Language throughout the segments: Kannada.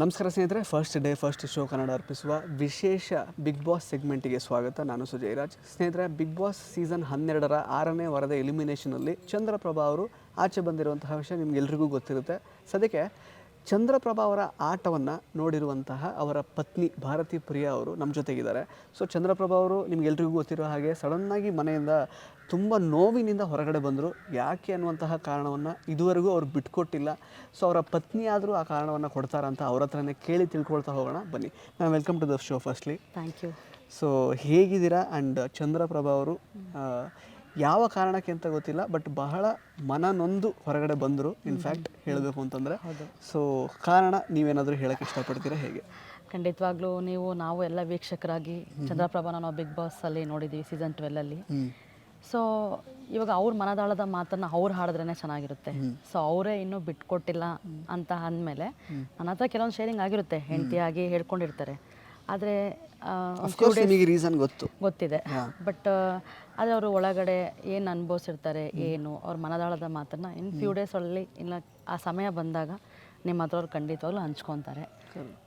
ನಮಸ್ಕಾರ ಸ್ನೇಹಿತರೆ first day first show Kannada ಅರ್ಪಿಸುವ ವಿಶೇಷ ಬಿಗ್ ಬಾಸ್ ಸೆಗ್ಮೆಂಟಿಗೆ ಸ್ವಾಗತ. ನಾನು ಸುಜಯ್ ರಾಜ್. ಸ್ನೇಹಿತರೆ ಬಿಗ್ ಬಾಸ್ ಸೀಸನ್ ಹನ್ನೆರಡರ ಆರನೇ ವಾರದ ಎಲಿಮಿನೇಷನಲ್ಲಿ ಚಂದ್ರಪ್ರಭಾ ಅವರು ಆಚೆ ಬಂದಿರುವಂತಹ ವಿಷಯ ನಿಮಗೆಲ್ರಿಗೂ ಗೊತ್ತಿರುತ್ತೆ. ಸದ್ಯಕ್ಕೆ ಚಂದ್ರಪ್ರಭಾ ಅವರ ಆಟವನ್ನು ನೋಡಿರುವಂತಹ ಅವರ ಪತ್ನಿ ಭಾರತಿ ಪ್ರಿಯಾ ಅವರು ನಮ್ಮ ಜೊತೆಗಿದ್ದಾರೆ. ಸೊ ಚಂದ್ರಪ್ರಭಾ ಅವರು ನಿಮಗೆಲ್ರಿಗೂ ಗೊತ್ತಿರೋ ಹಾಗೆ ಸಡನ್ನಾಗಿ ಮನೆಯಿಂದ ತುಂಬ ನೋವಿನಿಂದ ಹೊರಗಡೆ ಬಂದರು. ಯಾಕೆ ಅನ್ನುವಂತಹ ಕಾರಣವನ್ನು ಇದುವರೆಗೂ ಅವ್ರು ಬಿಟ್ಕೊಟ್ಟಿಲ್ಲ. ಸೊ ಅವರ ಪತ್ನಿ ಆದರೂ ಆ ಕಾರಣವನ್ನು ಕೊಡ್ತಾರ ಅಂತ ಅವ್ರ ಹತ್ರನೇ ಕೇಳಿ ತಿಳ್ಕೊಳ್ತಾ ಹೋಗೋಣ. ಬನ್ನಿ. Ma'am welcome to the show firstly thank you so ಹೇಗಿದ್ದೀರಾ? ಆ್ಯಂಡ್ ಚಂದ್ರಪ್ರಭಾ ಅವರು ಯಾವ ಕಾರಣಕ್ಕೆ ಅಂತ ಗೊತ್ತಿಲ್ಲ ಬಟ್ ಬಹಳ ಮನ ನೊಂದು ಹೊರಗಡೆ ಬಂದರು. ಇನ್ಫ್ಯಾಕ್ಟ್ ಹೇಳಬೇಕು ಅಂತಂದರೆ ಸೊ ಕಾರಣ ನೀವೇನಾದರೂ ಹೇಳೋಕ್ಕೆ ಇಷ್ಟಪಡ್ತೀರಾ ಹೇಗೆ? ಖಂಡಿತವಾಗ್ಲೂ ನೀವು ನಾವು ಎಲ್ಲ ವೀಕ್ಷಕರಾಗಿ ಚಂದ್ರಪ್ರಭಾನ ನಾವು ಬಿಗ್ ಬಾಸ್ ಅಲ್ಲಿ ನೋಡಿದ್ದೀವಿ ಸೀಸನ್ ಟ್ವೆಲ್ಲಲ್ಲಿ ಸೊ ಇವಾಗ ಅವ್ರ ಮನದಾಳದ ಮಾತನ್ನ ಅವ್ರು ಹಾಡಿದ್ರೇ ಚೆನ್ನಾಗಿರುತ್ತೆ. ಸೊ ಅವರೇ ಇನ್ನೂ ಬಿಟ್ಕೊಟ್ಟಿಲ್ಲ ಅಂತ ಅಂದಮೇಲೆ ನನ್ನ ಹತ್ರ ಕೆಲವೊಂದು ಶೇರಿಂಗ್ ಆಗಿರುತ್ತೆ. ಹೆಂಡತಿಯಾಗಿ ಹೇಳ್ಕೊಂಡಿರ್ತಾರೆ. ಆದರೆ ರೀಸನ್ ಗೊತ್ತು. ಗೊತ್ತಿದೆ. ಬಟ್ ಆದರೆ ಅವರು ಒಳಗಡೆ ಏನು ಅನುಭವಿಸಿರ್ತಾರೆ ಏನು ಅವ್ರ ಮನದಾಳದ ಮಾತನ್ನು ಇನ್ ಫ್ಯೂ ಡೇಸ್ ಅಲ್ಲಿ ಇಲ್ಲ ಆ ಸಮಯ ಬಂದಾಗ ನಿಮ್ಮ ಹತ್ರ ಅವ್ರು ಖಂಡಿತವಾಗ್ಲೂ ಹಂಚ್ಕೊತಾರೆ.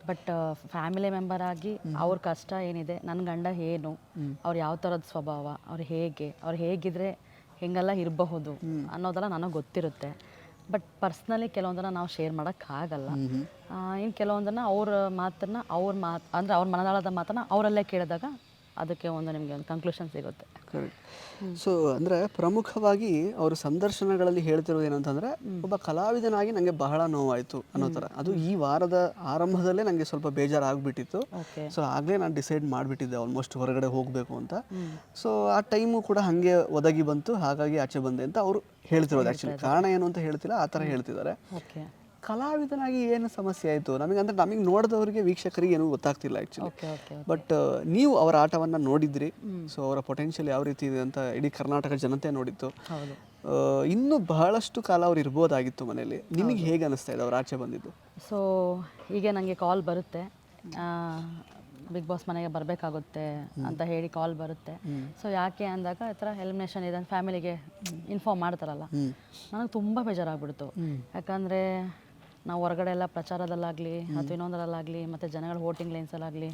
ಬಟ್ ಫ್ಯಾಮಿಲಿ ಮೆಂಬರ್ ಆಗಿ ಅವ್ರ ಕಷ್ಟ ಏನಿದೆ ನನ್ನ ಗಂಡ ಏನು ಅವ್ರು ಯಾವ ಥರದ ಸ್ವಭಾವ ಅವ್ರು ಹೇಗೆ ಅವ್ರು ಹೇಗಿದ್ರೆ ಹೆಂಗೆಲ್ಲ ಇರಬಹುದು ಅನ್ನೋದೆಲ್ಲ ನನಗೆ ಗೊತ್ತಿರುತ್ತೆ. ಬಟ್ ಪರ್ಸ್ನಲಿ ಕೆಲವೊಂದನ್ನು ನಾವು ಶೇರ್ ಮಾಡೋಕ್ಕಾಗಲ್ಲ ಇನ್ನು ಕೆಲವೊಂದನ್ನು ಅವ್ರ ಮಾತನ್ನು ಅವ್ರ ಮಾತು ಅಂದರೆ ಅವ್ರ ಮನದಾಳದ ಮಾತನ್ನು ಅವರಲ್ಲೇ ಕೇಳಿದಾಗ ಅದಕ್ಕೆ ಒಂದು ನಿಮಗೆ ಒಂದು ಕನ್ಕ್ಲೂಷನ್ ಸಿಗುತ್ತೆ. ಸೊ ಅಂದರೆ ಪ್ರಮುಖವಾಗಿ ಅವರು ಸಂದರ್ಶನಗಳಲ್ಲಿ ಹೇಳ್ತಿರೋದು ಏನಂತಂದರೆ ಒಬ್ಬ ಕಲಾವಿದನಾಗಿ ನನಗೆ ಬಹಳ ನೋವಾಯಿತು ಅನ್ನೋ ಥರ. ಅದು ಈ ವಾರದ ಆರಂಭದಲ್ಲೇ ನನಗೆ ಸ್ವಲ್ಪ ಬೇಜಾರಾಗ್ಬಿಟ್ಟಿತ್ತು. ಸೊ ಆಗಲೇ ನಾನು ಡಿಸೈಡ್ ಮಾಡಿಬಿಟ್ಟಿದ್ದೆ ಆಲ್ಮೋಸ್ಟ್ ಹೊರಗಡೆ ಹೋಗಬೇಕು ಅಂತ. ಸೊ ಆ ಟೈಮು ಕೂಡ ಹಾಗೆ ಒದಗಿ ಬಂತು ಹಾಗಾಗಿ ಆಚೆ ಬಂದೆ ಅಂತ ಅವರು ಹೇಳ್ತಿರೋದು ಆ್ಯಕ್ಚುಲಿ ಕಾರಣ ಏನು ಅಂತ ಹೇಳ್ತಿಲ್ಲ ಆ ಥರ ಹೇಳ್ತಿದ್ದಾರೆ. ಕಲಾವಿದನಾಗಿ ಏನು ಸಮಸ್ಯೆ ಆಯಿತು? ನಮಗೆ ಅಂದರೆ ನಮಗೆ ನೋಡಿದವರಿಗೆ ವೀಕ್ಷಕರಿಗೆ ಏನೂ ಗೊತ್ತಾಗ್ತಿಲ್ಲ ಆ್ಯಕ್ಚುಲಿ ಓಕೆ ಓಕೆ ಬಟ್ ನೀವು ಅವರ ಆಟವನ್ನು ನೋಡಿದ್ರಿ. ಸೊ ಅವರ ಪೊಟೆನ್ಷಿಯಲ್ ಯಾವ ರೀತಿ ಇದೆ ಅಂತ ಇಡೀ ಕರ್ನಾಟಕ ಜನತೆ ನೋಡಿತ್ತು. ಹೌದು. ಇನ್ನೂ ಬಹಳಷ್ಟು ಕಾಲ ಅವ್ರು ಇರ್ಬೋದಾಗಿತ್ತು ಮನೆಯಲ್ಲಿ. ನಿಮಗೆ ಹೇಗೆ ಅನಿಸ್ತಾ ಇದೆ ಅವ್ರು ಆಚೆ ಬಂದಿದ್ದು? ಸೊ ಹೀಗೆ ನನಗೆ ಕಾಲ್ ಬರುತ್ತೆ. ಬಿಗ್ ಬಾಸ್ ಮನೆಗೆ ಬರಬೇಕಾಗುತ್ತೆ ಅಂತ ಹೇಳಿ ಕಾಲ್ ಬರುತ್ತೆ. ಸೊ ಯಾಕೆ ಅಂದಾಗ ಈ ಥರ ಎಲಿಮಿನೇಷನ್ ಇದೆ ಫ್ಯಾಮಿಲಿಗೆ ಇನ್ಫಾರ್ಮ್ ಮಾಡ್ತಾರಲ್ಲ. ನನಗೆ ತುಂಬ ಬೇಜಾರಾಗ್ಬಿಡ್ತು. ಯಾಕಂದರೆ ನಾವು ಹೊರಗಡೆ ಎಲ್ಲ ಪ್ರಚಾರದಲ್ಲಾಗಲಿ ಅಥವಾ ಇನ್ನೊಂದರಲ್ಲಾಗಲಿ ಮತ್ತು ಜನಗಳ ವೋಟಿಂಗ್ ಲೈನ್ಸಲ್ಲಾಗಲಿ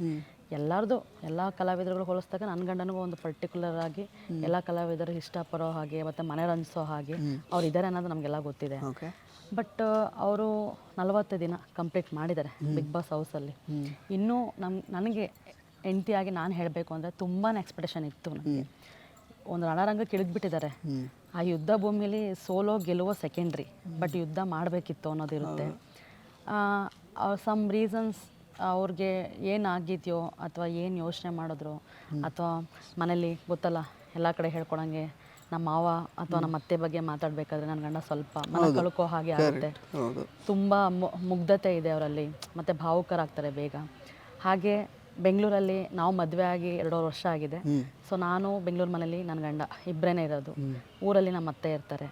ಎಲ್ಲರದು ಎಲ್ಲ ಕಲಾವಿದರುಗಳು ಹೋಲಿಸಿದಾಗ ನನ್ನ ಗಂಡನಿಗೂ ಒಂದು ಪರ್ಟಿಕ್ಯುಲರ್ ಆಗಿ ಎಲ್ಲ ಕಲಾವಿದರು ಇಷ್ಟಪಡೋ ಹಾಗೆ ಮತ್ತು ಮನೆ ರಂಜಿಸೋ ಹಾಗೆ ಅವ್ರು ಇದ್ದಾರೆ ಅನ್ನೋದು ನಮಗೆಲ್ಲ ಗೊತ್ತಿದೆ. ಓಕೆ ಬಟ್ ಅವರು ನಲವತ್ತು ದಿನ ಕಂಪ್ಲೀಟ್ ಮಾಡಿದ್ದಾರೆ ಬಿಗ್ ಬಾಸ್ ಹೌಸಲ್ಲಿ ಇನ್ನೂ ನಮ್ಮ ನನಗೆ ಎಂಟಿಯಾಗಿ ನಾನು ಹೇಳಬೇಕು ಅಂದರೆ ತುಂಬಾ ಎಕ್ಸ್ಪೆಕ್ಟೇಷನ್ ಇತ್ತು ನನಗೆ. ಒಂದು ರಣರಂಗ ಇಳಿದ್ಬಿಟ್ಟಿದ್ದಾರೆ ಆ ಯುದ್ಧ ಭೂಮಿಲಿ ಸೋಲೋ ಗೆಲುವೋ ಸೆಕೆಂಡ್ರಿ ಬಟ್ ಯುದ್ಧ ಮಾಡಬೇಕಿತ್ತು ಅನ್ನೋದಿರುತ್ತೆ. ಸಮ್ ರೀಸನ್ಸ್ ಅವ್ರಿಗೆ ಏನಾಗಿದೆಯೋ ಅಥವಾ ಏನು ಯೋಚನೆ ಮಾಡಿದ್ರು ಅಥವಾ ಮನೇಲಿ ಗೊತ್ತಲ್ಲ ಎಲ್ಲ ಕಡೆ ಹೇಳ್ಕೊಳಂಗೆ ನಮ್ಮ ಮಾವ ಅಥವಾ ನಮ್ಮ ಅತ್ತೆ ಬಗ್ಗೆ ಮಾತಾಡಬೇಕಾದ್ರೆ ನನ್ನ ಗಂಡ ಸ್ವಲ್ಪ ಮನ ಕಳ್ಕೋ ಹಾಗೆ ಆಗುತ್ತೆ. ತುಂಬ ಮು- ಮುಗ್ಧತೆ ಇದೆ ಅವರಲ್ಲಿ. ಮತ್ತು ಭಾವುಕರಾಗ್ತಾರೆ ಬೇಗ. ಹಾಗೆ ಬೆಂಗಳೂರಲ್ಲಿ ನಾವು ಮದುವೆ ಆಗಿ ಎರಡೂವರೆ ವರ್ಷ ಆಗಿದೆ. ಸೊ ನಾನು ಬೆಂಗಳೂರು ಮನೇಲಿ ನನ್ನ ಗಂಡ ಇಬ್ಬರೇ ಇರೋದು. ಊರಲ್ಲಿ ನಮ್ಮ ಅತ್ತೆ ಇರ್ತಾರೆ.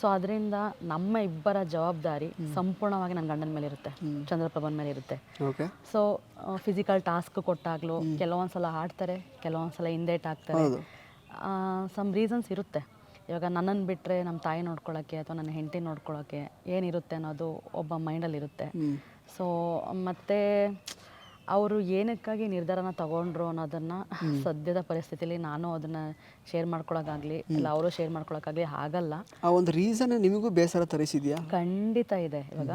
ಸೊ ಅದರಿಂದ ನಮ್ಮ ಇಬ್ಬರ ಜವಾಬ್ದಾರಿ ಸಂಪೂರ್ಣವಾಗಿ ನನ್ನ ಗಂಡನ ಮೇಲೆ ಇರುತ್ತೆ. ಚಂದ್ರಪ್ರಭನ್ ಮೇಲೆ ಇರುತ್ತೆ. ಸೊ ಫಿಸಿಕಲ್ ಟಾಸ್ಕ್ ಕೊಟ್ಟಾಗ್ಲೂ ಕೆಲವೊಂದು ಸಲ ಆಡ್ತಾರೆ ಕೆಲವೊಂದ್ಸಲ ಹಿಂದೇಟ್ ಆಗ್ತಾರೆ. ಸಮ್ ರೀಸನ್ಸ್ ಇರುತ್ತೆ. ಇವಾಗ ನನ್ನನ್ನು ಬಿಟ್ಟರೆ ನಮ್ಮ ತಾಯಿ ನೋಡ್ಕೊಳ್ಳೋಕ್ಕೆ ಅಥವಾ ನನ್ನ ಹೆಂಡತಿ ನೋಡ್ಕೊಳ್ಳೋಕ್ಕೆ ಏನಿರುತ್ತೆ ಅನ್ನೋದು ಒಬ್ಬ ಮೈಂಡಲ್ಲಿ ಇರುತ್ತೆ ಸೊ ಮತ್ತು ಅವರು ಏನಕ್ಕಾಗಿ ನಿರ್ಧಾರನ ತಗೊಂಡ್ರು ಅನ್ನೋದನ್ನ ಸದ್ಯದ ಪರಿಸ್ಥಿತಿಲಿ ನಾನು ಅದನ್ನ ಶೇರ್ ಮಾಡ್ಕೊಳಕ್ಕಾಗಲಿ ಇಲ್ಲ ಅವರು ಶೇರ್ ಮಾಡ್ಕೊಳಕ್ಕಾಗಲಿ ಆಗಲ್ಲ. ಆ ಒಂದು ರೀಸನ್ ನಿಮಗೂ ಬೇಸರ ತರಿಸಿದ್ಯಾ? ಖಂಡಿತ ಇದೆ. ಇವಾಗ